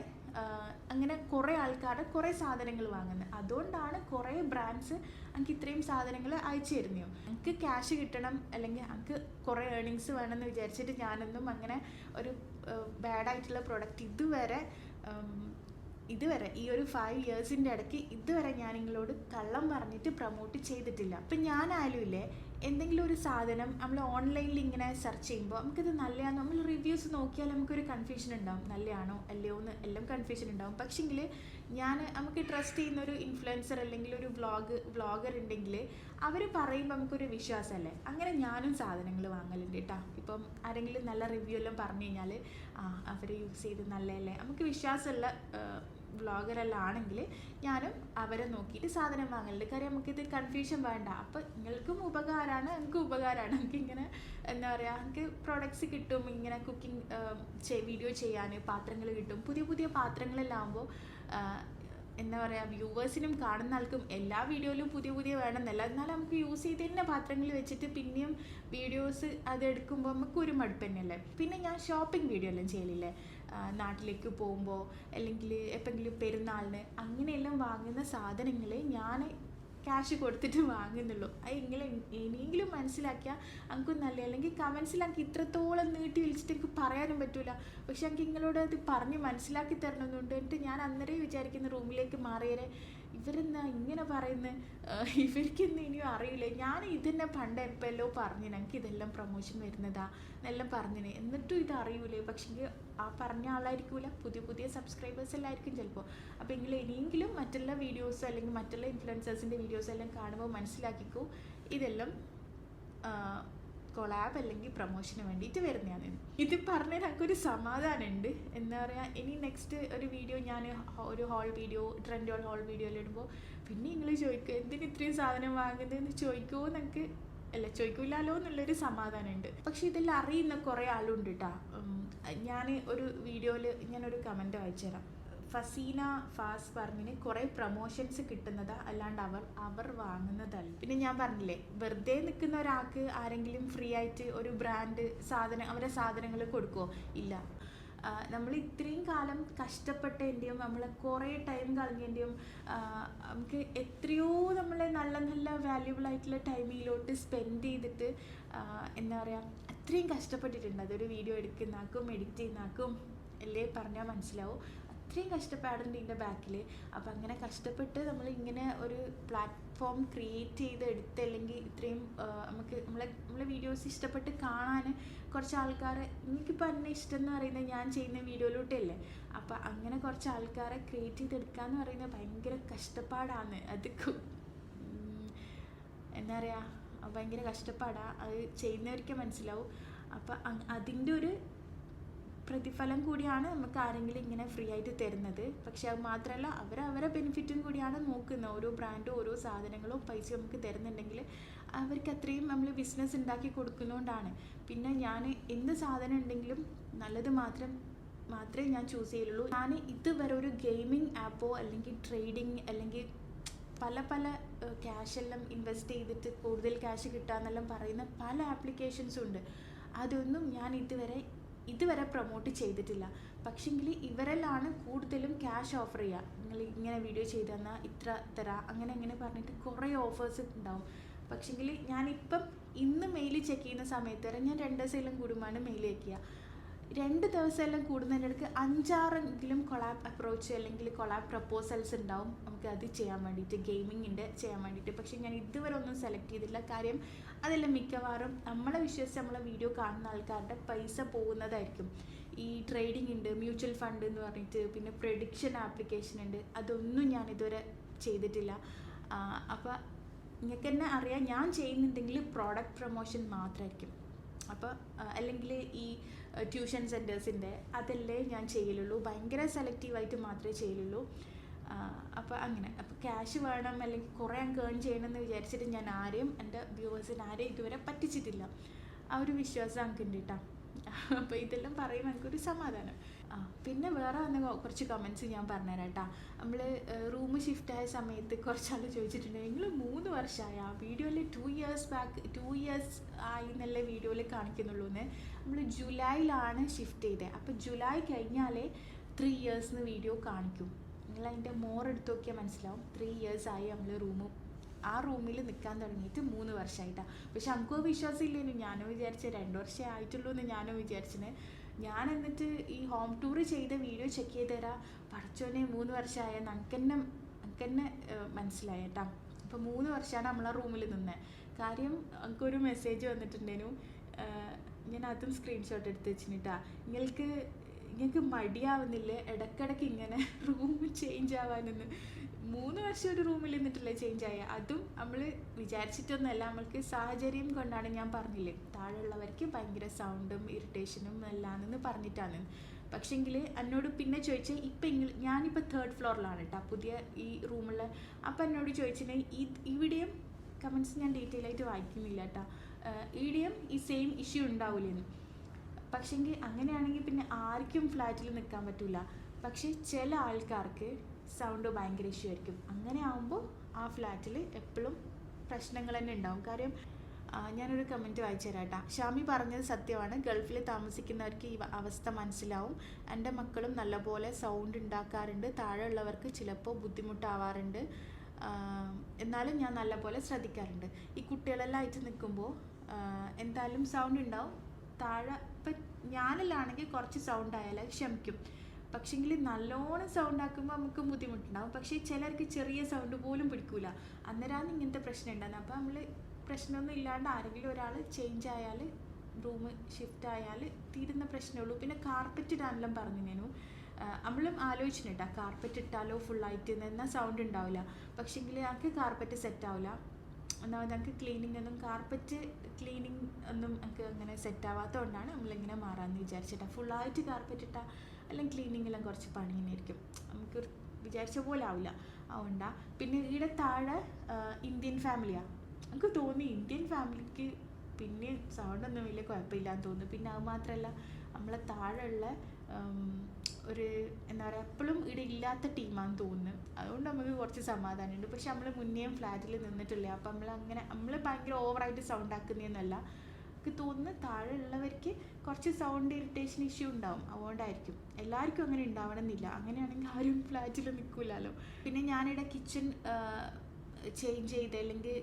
അങ്ങനെ കുറേ ആൾക്കാരുടെ കുറേ സാധനങ്ങൾ വാങ്ങുന്നത് അതുകൊണ്ടാണ് കുറേ ബ്രാൻഡ്സ് എനിക്ക് ഇത്രയും സാധനങ്ങൾ അയച്ചു തരുന്നോ. എനിക്ക് ക്യാഷ് കിട്ടണം അല്ലെങ്കിൽ എനിക്ക് കുറേ ഏർണിങ്സ് വേണമെന്ന് വിചാരിച്ചിട്ട് ഞാനൊന്നും അങ്ങനെ ഒരു ബാഡായിട്ടുള്ള പ്രൊഡക്റ്റ് ഇതുവരെ ഇതുവരെ ഈ ഒരു ഫൈവ് ഇയേഴ്സിന്റെ ഇടയ്ക്ക് ഇതുവരെ ഞാൻ നിങ്ങളോട് കള്ളം പറഞ്ഞിട്ട് പ്രൊമോട്ട് ചെയ്തിട്ടില്ല. അപ്പം ഞാനായാലും ഇല്ലേ എന്തെങ്കിലും ഒരു സാധനം നമ്മൾ ഓൺലൈനിൽ ഇങ്ങനെ സെർച്ച് ചെയ്യുമ്പോൾ നമുക്കിത് നല്ലതാണ് നമ്മൾ റിവ്യൂസ് നോക്കിയാൽ നമുക്കൊരു കൺഫ്യൂഷൻ ഉണ്ടാവും. നല്ലതാണോ അല്ലയോ എന്ന് എല്ലാം കൺഫ്യൂഷൻ ഉണ്ടാവും. പക്ഷേങ്കിൽ ഞാൻ നമുക്ക് ട്രസ്റ്റ് ചെയ്യുന്ന ഒരു ഇൻഫ്ലുവൻസർ അല്ലെങ്കിൽ ഒരു വ്ളോഗ് വ്ളോഗർ ഉണ്ടെങ്കിൽ അവർ പറയുമ്പോൾ നമുക്കൊരു വിശ്വാസമല്ലേ? അങ്ങനെ ഞാനും സാധനങ്ങൾ വാങ്ങലുണ്ട് കേട്ടോ ഇപ്പം ആരെങ്കിലും നല്ല റിവ്യൂ എല്ലാം പറഞ്ഞു കഴിഞ്ഞാൽ ആ അവർ യൂസ് ചെയ്ത് നല്ലതല്ലേ? നമുക്ക് വിശ്വാസമുള്ള വ്ളോഗറെല്ലാം ആണെങ്കിൽ ഞാനും അവരെ നോക്കിയിട്ട് സാധനം വാങ്ങലുണ്ട്. കാര്യം നമുക്കിത് കൺഫ്യൂഷൻ വേണ്ട. അപ്പം നിങ്ങൾക്കും ഉപകാരമാണ് എനിക്കും ഉപകാരമാണ് എനിക്ക് ഇങ്ങനെ എന്താ പറയുക എനിക്ക് പ്രോഡക്ട്സ് കിട്ടും ഇങ്ങനെ കുക്കിംഗ് വീഡിയോ ചെയ്യാൻ പാത്രങ്ങൾ കിട്ടും. പുതിയ പുതിയ പാത്രങ്ങളെല്ലാം ആകുമ്പോൾ എന്താ പറയുക വ്യൂവേഴ്സിനും കാണുന്ന ആൾക്കും എല്ലാ വീഡിയോയിലും പുതിയ പുതിയ വേണമെന്നല്ല. എന്നാലും നമുക്ക് യൂസ് ചെയ്ത് തന്നെ പാത്രങ്ങൾ വെച്ചിട്ട് പിന്നെയും വീഡിയോസ് അത് എടുക്കുമ്പോൾ നമുക്ക് ഒരു മടുപ്പ് തന്നെയല്ലേ? പിന്നെ ഞാൻ ഷോപ്പിംഗ് വീഡിയോ എല്ലാം ചെയ്യലില്ലേ? നാട്ടിലേക്ക് പോകുമ്പോൾ അല്ലെങ്കിൽ എപ്പോഴെങ്കിലും പെരുന്നാളിന് അങ്ങനെയെല്ലാം വാങ്ങുന്ന സാധനങ്ങൾ ഞാൻ ക്യാഷ് കൊടുത്തിട്ട് വാങ്ങുന്നുള്ളൂ. അത് നിങ്ങൾ ഇനിയെങ്കിലും മനസ്സിലാക്കിയാൽ നമുക്ക് നല്ല അല്ലെങ്കിൽ കമൻസിൽ എനിക്ക് ഇത്രത്തോളം നീട്ടി വിളിച്ചിട്ട് എനിക്ക് പറയാനും പറ്റില്ല പക്ഷെ എനിക്ക് നിങ്ങളോട് അത് പറഞ്ഞ് മനസ്സിലാക്കി തരണമെന്നുണ്ട്. എന്നിട്ട് ഞാൻ അന്നേരം വിചാരിക്കുന്ന റൂമിലേക്ക് മാറിയരെ ഇവരെന്നാ ഇങ്ങനെ പറയുന്നത് ഇവർക്ക് ഇന്ന് ഇനിയും അറിയില്ല? ഞാൻ ഇതന്നെ പണ്ട് എപ്പോഴല്ലോ പറഞ്ഞു ഞങ്ങൾക്ക് ഇതെല്ലാം പ്രൊമോഷൻ വരുന്നതാ എന്നെല്ലാം പറഞ്ഞിന്. എന്നിട്ടും ഇത് അറിയൂലേ? പക്ഷേ ആ പറഞ്ഞ ആളായിരിക്കൂല. പുതിയ പുതിയ സബ്സ്ക്രൈബേഴ്സ് എല്ലായിരിക്കും ചിലപ്പോൾ അപ്പോൾ എങ്കിൽ ഇനിയെങ്കിലും മറ്റുള്ള വീഡിയോസ് അല്ലെങ്കിൽ മറ്റുള്ള ഇൻഫ്ലുവൻസേഴ്സിന്റെ വീഡിയോസ് എല്ലാം കാണുമ്പോൾ മനസ്സിലാക്കിക്കോ. ഇതെല്ലാം കൊളാബ് അല്ലെങ്കിൽ പ്രൊമോഷന് വേണ്ടിയിട്ട് വരുന്നതാണ്. ഇത് പറഞ്ഞ ഞങ്ങൾക്കൊരു സമാധാനമുണ്ട്. എന്താ പറയുക ഇനി നെക്സ്റ്റ് ഒരു വീഡിയോ ഞാൻ ഒരു ഹോൾ വീഡിയോ ട്രെൻഡ് ഹോൾ വീഡിയോയിൽ ഇടുമ്പോൾ പിന്നെ നിങ്ങൾ ചോദിക്കുക എന്തിന് ഇത്രയും സാധനം വാങ്ങുന്നതെന്ന് ചോദിക്കുമോ നമുക്ക് അല്ല ചോദിക്കില്ലല്ലോ എന്നുള്ളൊരു സമാധാനമുണ്ട്. പക്ഷെ ഇതിൽ അറിയുന്ന കുറേ ആളുണ്ട് കേട്ടോ ഞാൻ ഒരു വീഡിയോയിൽ ഞാനൊരു കമന്റ് വായിച്ചു തരാം ഫസീന ഫാസ് പറഞ്ഞിന് കുറേ പ്രൊമോഷൻസ് കിട്ടുന്നത് അല്ലാണ്ട് അവർ അവർ വാങ്ങുന്നതല്ല. പിന്നെ ഞാൻ പറഞ്ഞില്ലേ വെറുതെ നിൽക്കുന്ന ഒരാൾക്ക് ആരെങ്കിലും ഫ്രീ ആയിട്ട് ഒരു ബ്രാൻഡ് സാധനം അവരെ സാധനങ്ങൾ കൊടുക്കുമോ ഇല്ല. നമ്മൾ ഇത്രയും കാലം കഷ്ടപ്പെട്ടതിന്റെയും നമ്മൾ കുറേ ടൈം കളഞ്ഞതിന്റെയും നമുക്ക് എത്രയോ നമ്മളെ നല്ല നല്ല വാല്യുബിൾ ആയിട്ടുള്ള ടൈമിലോട്ട് സ്പെൻഡ് ചെയ്തിട്ട് എന്താ പറയുക അത്രയും കഷ്ടപ്പെട്ടിട്ടുണ്ട്. അതൊരു വീഡിയോ എടുക്കുന്നാക്കും എഡിറ്റ് ചെയ്യുന്നാക്കും അല്ലേ? പറഞ്ഞാൽ മനസ്സിലാവും. അത്രയും കഷ്ടപ്പാടുണ്ട് ഇതിന്റെ ബാക്കിൽ അപ്പോൾ അങ്ങനെ കഷ്ടപ്പെട്ട് നമ്മൾ ഇങ്ങനെ ഒരു പ്ലാറ്റ്ഫോം ക്രിയേറ്റ് ചെയ്ത് എടുത്ത് അല്ലെങ്കിൽ ഇത്രയും നമുക്ക് നമ്മളെ നമ്മളെ വീഡിയോസ് ഇഷ്ടപ്പെട്ട് കാണാൻ കുറച്ച് ആൾക്കാർ എനിക്കിപ്പോൾ എന്നെ ഇഷ്ടം എന്ന് പറയുന്നത് ഞാൻ ചെയ്യുന്ന വീഡിയോയിലോട്ടല്ലേ? അപ്പോൾ അങ്ങനെ കുറച്ച് ആൾക്കാരെ ക്രിയേറ്റ് ചെയ്തെടുക്കുക എന്ന് പറയുന്നത് ഭയങ്കര കഷ്ടപ്പാടാണ്. അത് എന്താ പറയുക ഭയങ്കര കഷ്ടപ്പാടാണ് അത് ചെയ്യുന്നവർക്ക് മനസ്സിലാവും. അപ്പം അതിന്റെ ഒരു പ്രതിഫലം കൂടിയാണ് നമുക്ക് ആരെങ്കിലും ഇങ്ങനെ ഫ്രീ ആയിട്ട് തരുന്നത്. പക്ഷെ അത് മാത്രമല്ല അവർ അവരെ ബെനിഫിറ്റും കൂടിയാണ് നോക്കുന്നത്. ഓരോ ബ്രാൻഡും ഓരോ സാധനങ്ങളും പൈസ നമുക്ക് തരുന്നുണ്ടെങ്കിൽ അവർക്ക് അത്രയും നമ്മൾ ബിസിനസ് ഉണ്ടാക്കി കൊടുക്കുന്നതുകൊണ്ടാണ് പിന്നെ ഞാൻ എന്ത് സാധനം ഉണ്ടെങ്കിലും നല്ലത് മാത്രം മാത്രമേ ഞാൻ ചൂസ് ചെയ്യുള്ളൂ ഞാൻ ഇതുവരെ ഒരു ഗെയിമിംഗ് ആപ്പോ അല്ലെങ്കിൽ ട്രേഡിങ് അല്ലെങ്കിൽ പല പല ക്യാഷ് എല്ലാം ഇൻവെസ്റ്റ് ചെയ്തിട്ട് കൂടുതൽ ക്യാഷ് കിട്ടാന്നെല്ലാം പറയുന്ന പല ആപ്ലിക്കേഷൻസും ഉണ്ട്. അതൊന്നും ഞാൻ ഇതുവരെ ഇതുവരെ പ്രൊമോട്ട് ചെയ്തിട്ടില്ല. പക്ഷെങ്കിൽ ഇവരെല്ലാണ് കൂടുതലും ക്യാഷ് ഓഫർ ചെയ്യുക. നിങ്ങൾ ഇങ്ങനെ വീഡിയോ ചെയ്ത് തന്നാൽ ഇത്ര തരാം അങ്ങനെ ഇങ്ങനെ പറഞ്ഞിട്ട് കുറേ ഓഫേഴ്സ് ഉണ്ടാവും. പക്ഷെങ്കിൽ ഞാനിപ്പം ഇന്ന് മെയിൽ ചെക്ക് ചെയ്യുന്ന സമയത്ത് വരെ ഞാൻ രണ്ട് ദിവസം കൂടുമാണ് മെയിൽ ചെക്ക് ചെയ്യുക രണ്ട് ദിവസമെല്ലാം കൂടുന്നതിനിടയ്ക്ക് അഞ്ചാറെങ്കിലും കൊളാബ് അപ്രോച്ച് അല്ലെങ്കിൽ കൊളാബ് പ്രപ്പോസൽസ് ഉണ്ടാവും. നമുക്ക് അത് ചെയ്യാൻ വേണ്ടിയിട്ട് ഗെയിമിങ്ങിന്റെ ചെയ്യാൻ വേണ്ടിയിട്ട്. പക്ഷേ ഞാൻ ഇതുവരെ ഒന്നും സെലക്ട് ചെയ്തില്ല കാര്യം അതെല്ലാം മിക്കവാറും നമ്മളെ വിശ്വസിച്ച് നമ്മളെ വീഡിയോ കാണുന്ന ആൾക്കാരുടെ പൈസ പോകുന്നതായിരിക്കും. ഈ ട്രേഡിംഗ് ഉണ്ട് മ്യൂച്വൽ ഫണ്ട് എന്ന് പറഞ്ഞിട്ട് പിന്നെ പ്രഡിക്ഷൻ ആപ്ലിക്കേഷൻ ഉണ്ട്. അതൊന്നും ഞാൻ ഇതുവരെ ചെയ്തിട്ടില്ല. അപ്പോൾ നിങ്ങൾക്ക് തന്നെ അറിയാം ഞാൻ ചെയ്യുന്നുണ്ടെങ്കിൽ പ്രോഡക്റ്റ് പ്രൊമോഷൻ മാത്രമായിരിക്കും അപ്പോൾ അല്ലെങ്കിൽ ഈ ട്യൂഷൻ സെന്റേഴ്സിന്റെ അതല്ലേ ഞാൻ ചെയ്യലുള്ളൂ. ഭയങ്കര സെലക്റ്റീവായിട്ട് മാത്രമേ ചെയ്യലുള്ളൂ. അപ്പോൾ അങ്ങനെ. അപ്പോൾ ക്യാഷ് വേണം അല്ലെങ്കിൽ കുറേ അങ്ങ് ഏൺ ചെയ്യണമെന്ന് വിചാരിച്ചിട്ട് ഞാൻ ആരെയും എന്റെ വ്യൂവേഴ്സിന് ആരെയും ഇതുവരെ പറ്റിച്ചിട്ടില്ല. ആ ഒരു വിശ്വാസം നമുക്ക് ഉണ്ട് കേട്ടോ <laughs> അപ്പോൾ ഇതെല്ലാം പറയുമ്പോൾ എനിക്കൊരു സമാധാനം. ആ പിന്നെ വേറെ വന്ന കുറച്ച് കമൻസ് ഞാൻ പറഞ്ഞുതരാം കേട്ടോ. നമ്മൾ റൂം ഷിഫ്റ്റ് ആയ സമയത്ത് കുറച്ചാൾ ചോദിച്ചിട്ടുണ്ട്. നിങ്ങൾ മൂന്ന് വർഷമായ ആ വീഡിയോയിൽ two years back two years ആയി എന്നല്ലേ വീഡിയോയിൽ കാണിക്കുന്നുള്ളൂ എന്ന് നമ്മൾ ജൂലൈയിലാണ് ഷിഫ്റ്റ് ചെയ്തത് അപ്പോൾ ജൂലൈ കഴിഞ്ഞാലേ ത്രീ ഇയേഴ്സിന് വീഡിയോ കാണിക്കും. നിങ്ങൾ അതിന്റെ മോർ എടുത്ത് നോക്കിയാൽ മനസ്സിലാവും. ത്രീ ഇയേഴ്സ് ആയി നമ്മൾ റൂമും ആ റൂമിൽ നിൽക്കാൻ തുടങ്ങിയിട്ട് മൂന്ന് വർഷമായിട്ടാണ് പക്ഷെ നമുക്കോ വിശ്വാസം ഇല്ലേനു ഞാനോ വിചാരിച്ച രണ്ട് വർഷമേ ആയിട്ടുള്ളൂ എന്ന് ഞാനോ വിചാരിച്ചിന്. ഞാൻ എന്നിട്ട് ഈ ഹോം ടൂർ ചെയ്ത വീഡിയോ ചെക്ക് ചെയ്ത് തരാം പഠിച്ചോനെ മൂന്ന് വർഷമായ നമുക്ക് തന്നെ നമുക്ക് തന്നെ മനസ്സിലായി കേട്ടോ അപ്പോൾ മൂന്ന് വർഷമാണ് നമ്മൾ ആ റൂമിൽ നിന്നത് കാര്യം എനിക്കൊരു മെസ്സേജ് വന്നിട്ടുണ്ടേനു. ഞാൻ അതും സ്ക്രീൻഷോട്ട് എടുത്ത് വെച്ചിട്ടാ നിങ്ങൾക്ക് നിങ്ങൾക്ക് മടിയാവുന്നില്ലേ? ഇടയ്ക്കിടയ്ക്ക് ഇങ്ങനെ റൂം ചേഞ്ച് ആവാനെന്ന്. മൂന്ന് വർഷം ഒരു റൂമിൽ നിന്നിട്ടല്ലേ ചേഞ്ച് ആയ. അതും നമ്മൾ വിചാരിച്ചിട്ടൊന്നുമല്ല നമ്മൾക്ക് സാഹചര്യം കൊണ്ടാണ് ഞാൻ പറഞ്ഞില്ലേ? താഴെയുള്ളവർക്ക് ഭയങ്കര സൗണ്ടും ഇറിറ്റേഷനും എല്ലാണെന്ന് പറഞ്ഞിട്ടാണ്. പക്ഷെങ്കിൽ എന്നോട് പിന്നെ ചോദിച്ചാൽ ഇപ്പം എങ്കിൽ ഞാനിപ്പോൾ തേർഡ് ഫ്ലോറിലാണ് കേട്ടോ പുതിയ ഈ റൂമുള്ള അപ്പം എന്നോട് ചോദിച്ചിട്ടുണ്ടെങ്കിൽ ഈ ഇവിടെയും കമൻസ് ഞാൻ ഡീറ്റെയിൽ ആയിട്ട് വായിക്കുന്നില്ല കേട്ടോ ഇവിടെയും ഈ സെയിം ഇഷ്യൂ ഉണ്ടാവില്ലെന്ന് പക്ഷെങ്കിൽ അങ്ങനെയാണെങ്കിൽ പിന്നെ ആർക്കും ഫ്ലാറ്റിൽ നിൽക്കാൻ പറ്റില്ല പക്ഷേ ചില ആൾക്കാർക്ക് സൗണ്ട് ഭയങ്കര ഇഷ്യൂ ആയിരിക്കും. അങ്ങനെ ആകുമ്പോൾ ആ ഫ്ലാറ്റിൽ എപ്പോഴും പ്രശ്നങ്ങൾ തന്നെ ഉണ്ടാവും. കാര്യം ഞാനൊരു കമന്റ് വായിച്ചു തരാം കേട്ടോ ഷാമി പറഞ്ഞത് സത്യമാണ്. ഗൾഫിൽ താമസിക്കുന്നവർക്ക് ഈ അവസ്ഥ മനസ്സിലാവും. എന്റെ മക്കളും നല്ലപോലെ സൗണ്ട് ഉണ്ടാക്കാറുണ്ട്. താഴെയുള്ളവർക്ക് ചിലപ്പോൾ ബുദ്ധിമുട്ടാവാറുണ്ട്. എന്നാലും ഞാൻ നല്ലപോലെ ശ്രദ്ധിക്കാറുണ്ട്. ഈ കുട്ടികളെല്ലാം ആയിട്ട് നിൽക്കുമ്പോൾ എന്തായാലും സൗണ്ട് ഉണ്ടാവും. താഴെ ഇപ്പം ഞാനിലാണെങ്കിൽ കുറച്ച് സൗണ്ട് ആയാലും ക്ഷമിക്കും. പക്ഷേങ്കിൽ നല്ലോണം സൗണ്ട് ആക്കുമ്പോൾ നമുക്ക് ബുദ്ധിമുട്ടുണ്ടാവും. പക്ഷേ ചിലർക്ക് ചെറിയ സൗണ്ട് പോലും പിടിക്കൂല. അന്നേരമാണ് ഇങ്ങനത്തെ പ്രശ്നം ഉണ്ടാകുന്നത് അപ്പോൾ നമ്മൾ പ്രശ്നമൊന്നും ഇല്ലാണ്ട് ആരെങ്കിലും ഒരാൾ ചേഞ്ച് ആയാൽ റൂം ഷിഫ്റ്റ് ആയാൽ തീരുന്ന പ്രശ്നമുള്ളൂ പിന്നെ കാർപ്പറ്റ് ഇടാനെല്ലാം പറഞ്ഞു ഞാനും നമ്മളും ആലോചിച്ചിട്ടുണ്ടാ. കാർപ്പറ്റ് ഇട്ടാലോ ഫുള്ളായിട്ട് എന്നാൽ സൗണ്ട് ഉണ്ടാവില്ല. പക്ഷേങ്കിൽ ഞങ്ങൾക്ക് കാർപ്പറ്റ് സെറ്റ് ആവില്ല. ഒന്നാമത് ഞങ്ങൾക്ക് ക്ലീനിങ് ഒന്നും കാർപ്പറ്റ് ക്ലീനിങ് ഒന്നും ഞങ്ങൾക്ക് അങ്ങനെ സെറ്റ് ആവാത്തതുകൊണ്ടാണ് നമ്മളിങ്ങനെ മാറാമെന്ന് വിചാരിച്ചിട്ടാണ് ഫുള്ളായിട്ട് കാർപ്പറ്റ് ഇട്ടാൽ അല്ലെങ്കിൽ ക്ലീനിങ് എല്ലാം കുറച്ച് പണി തന്നെ ആയിരിക്കും നമുക്ക് വിചാരിച്ച പോലെ ആവില്ല. അതുകൊണ്ടാണ് പിന്നെ ഇവിടെ താഴെ ഇന്ത്യൻ ഫാമിലിയാണ് നമുക്ക് തോന്നി ഇന്ത്യൻ ഫാമിലിക്ക് പിന്നെ സൗണ്ട് ഒന്നും വലിയ കുഴപ്പമില്ലാന്ന് തോന്നുന്നു. പിന്നെ അത് മാത്രമല്ല നമ്മളെ താഴെയുള്ള ഒരു എന്താ പറയുക എപ്പോഴും ഇവിടെ ഇല്ലാത്ത ടീമാണെന്ന് തോന്നുന്നു. അതുകൊണ്ട് നമുക്ക് കുറച്ച് സമാധാനമുണ്ട്. പക്ഷെ നമ്മൾ മുന്നേയും ഫ്ലാറ്റിൽ നിന്നിട്ടില്ല? അപ്പം നമ്മൾ അങ്ങനെ നമ്മൾ ഭയങ്കര ഓവറായിട്ട് സൗണ്ട് ആക്കുന്നതെന്നല്ല എനിക്ക് തോന്നുന്നു താഴെ ഉള്ളവർക്ക് കുറച്ച് സൗണ്ട് ഇറിറ്റേഷൻ ഇഷ്യൂ ഉണ്ടാവും. അതുകൊണ്ടായിരിക്കും. എല്ലാവർക്കും അങ്ങനെ ഉണ്ടാവണമെന്നില്ല. അങ്ങനെയാണെങ്കിൽ ആരും ഫ്ലാറ്റിൽ നിൽക്കില്ലല്ലോ പിന്നെ ഞാനിവിടെ കിച്ചൺ ചേഞ്ച് ചെയ്ത് അല്ലെങ്കിൽ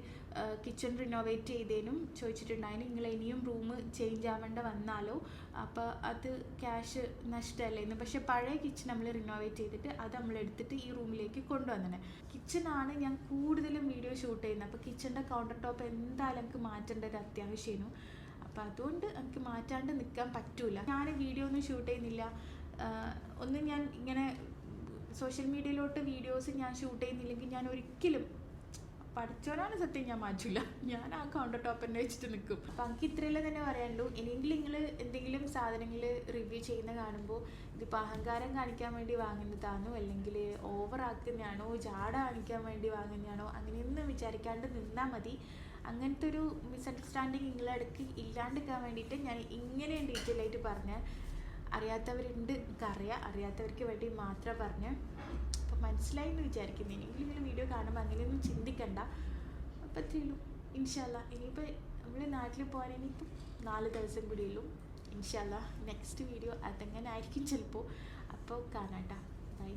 കിച്ചൺ റിനോവേറ്റ് ചെയ്തതിനും ചോദിച്ചിട്ടുണ്ടായിരുന്നു. നിങ്ങൾ ഇനിയും റൂം ചേഞ്ച് ആവേണ്ട വന്നാലോ? അപ്പോൾ അത് ക്യാഷ് നഷ്ടമല്ലായിരുന്നു പക്ഷേ പഴയ കിച്ചൺ നമ്മൾ റിനോവേറ്റ് ചെയ്തിട്ട് അത് നമ്മൾ എടുത്തിട്ട് ഈ റൂമിലേക്ക് കൊണ്ടുവന്നത് കിച്ചണാണ് ഞാൻ കൂടുതലും വീഡിയോ ഷൂട്ട് ചെയ്യുന്നത്. അപ്പോൾ കിച്ചണിന്റെ കൗണ്ടർ ടോപ്പ് എന്തായാലും എനിക്ക് മാറ്റേണ്ട ഒരു അത്യാവശ്യമായിരുന്നു. അപ്പോൾ അതുകൊണ്ട് എനിക്ക് മാറ്റാണ്ട് നിൽക്കാൻ പറ്റൂല. ഞാൻ വീഡിയോ ഒന്നും ഷൂട്ട് ചെയ്യുന്നില്ല. ഒന്നും ഞാൻ ഇങ്ങനെ സോഷ്യൽ മീഡിയയിലോട്ട് വീഡിയോസ് ഞാൻ ഷൂട്ട് ചെയ്യുന്നില്ലെങ്കിൽ ഞാൻ ഒരിക്കലും പഠിച്ചവരാണ് സത്യം ഞാൻ മാറ്റില്ല ഞാൻ ആ കൗണ്ടർ ടോപ്പ് തന്നെ വെച്ചിട്ട് നിൽക്കും അപ്പം എനിക്ക് ഇത്രയെല്ലാം തന്നെ പറയാനുള്ളൂ. ഇനിയെങ്കിലും നിങ്ങൾ എന്തെങ്കിലും സാധനങ്ങൾ റിവ്യൂ ചെയ്യുന്ന കാണുമ്പോൾ ഇതിപ്പോൾ അഹങ്കാരം കാണിക്കാൻ വേണ്ടി വാങ്ങുന്നതാണോ? അല്ലെങ്കിൽ ഓവർ ആക്കുന്നതാണോ? ജാട കാണിക്കാൻ വേണ്ടി വാങ്ങുന്നതാണോ? അങ്ങനെയൊന്നും വിചാരിക്കാണ്ട് നിന്നാൽ മതി. അങ്ങനത്തെ ഒരു മിസ്അണ്ടർസ്റ്റാൻഡിങ് നിങ്ങളെ ഇടയ്ക്ക് ഇല്ലാണ്ടിരിക്കാൻ വേണ്ടിയിട്ട് ഞാൻ ഇങ്ങനെ ഡീറ്റെയിൽ ആയിട്ട് പറഞ്ഞ് അറിയാത്തവരുണ്ട് എനിക്കറിയാം അറിയാത്തവർക്ക് വേണ്ടി മാത്രം പറഞ്ഞ്. അപ്പം മനസ്സിലായി എന്ന് വിചാരിക്കുന്നു. ഇനിയെങ്കിലും നിങ്ങൾ വീഡിയോ കാണുമ്പോൾ അങ്ങനെയൊന്നും ചിന്തിക്കണ്ട. അപ്പം അത്രയുള്ളൂ ഇൻഷാല്ല ഇനിയിപ്പോൾ നമ്മൾ നാട്ടിൽ പോകാൻ ഇനിയിപ്പം നാല് ദിവസം കൂടി ഉള്ളു. ഇൻഷാല്ല നെക്സ്റ്റ് വീഡിയോ അതെങ്ങനെ ആയിരിക്കും ചിലപ്പോൾ അപ്പോൾ കാണാട്ടാ. ബൈ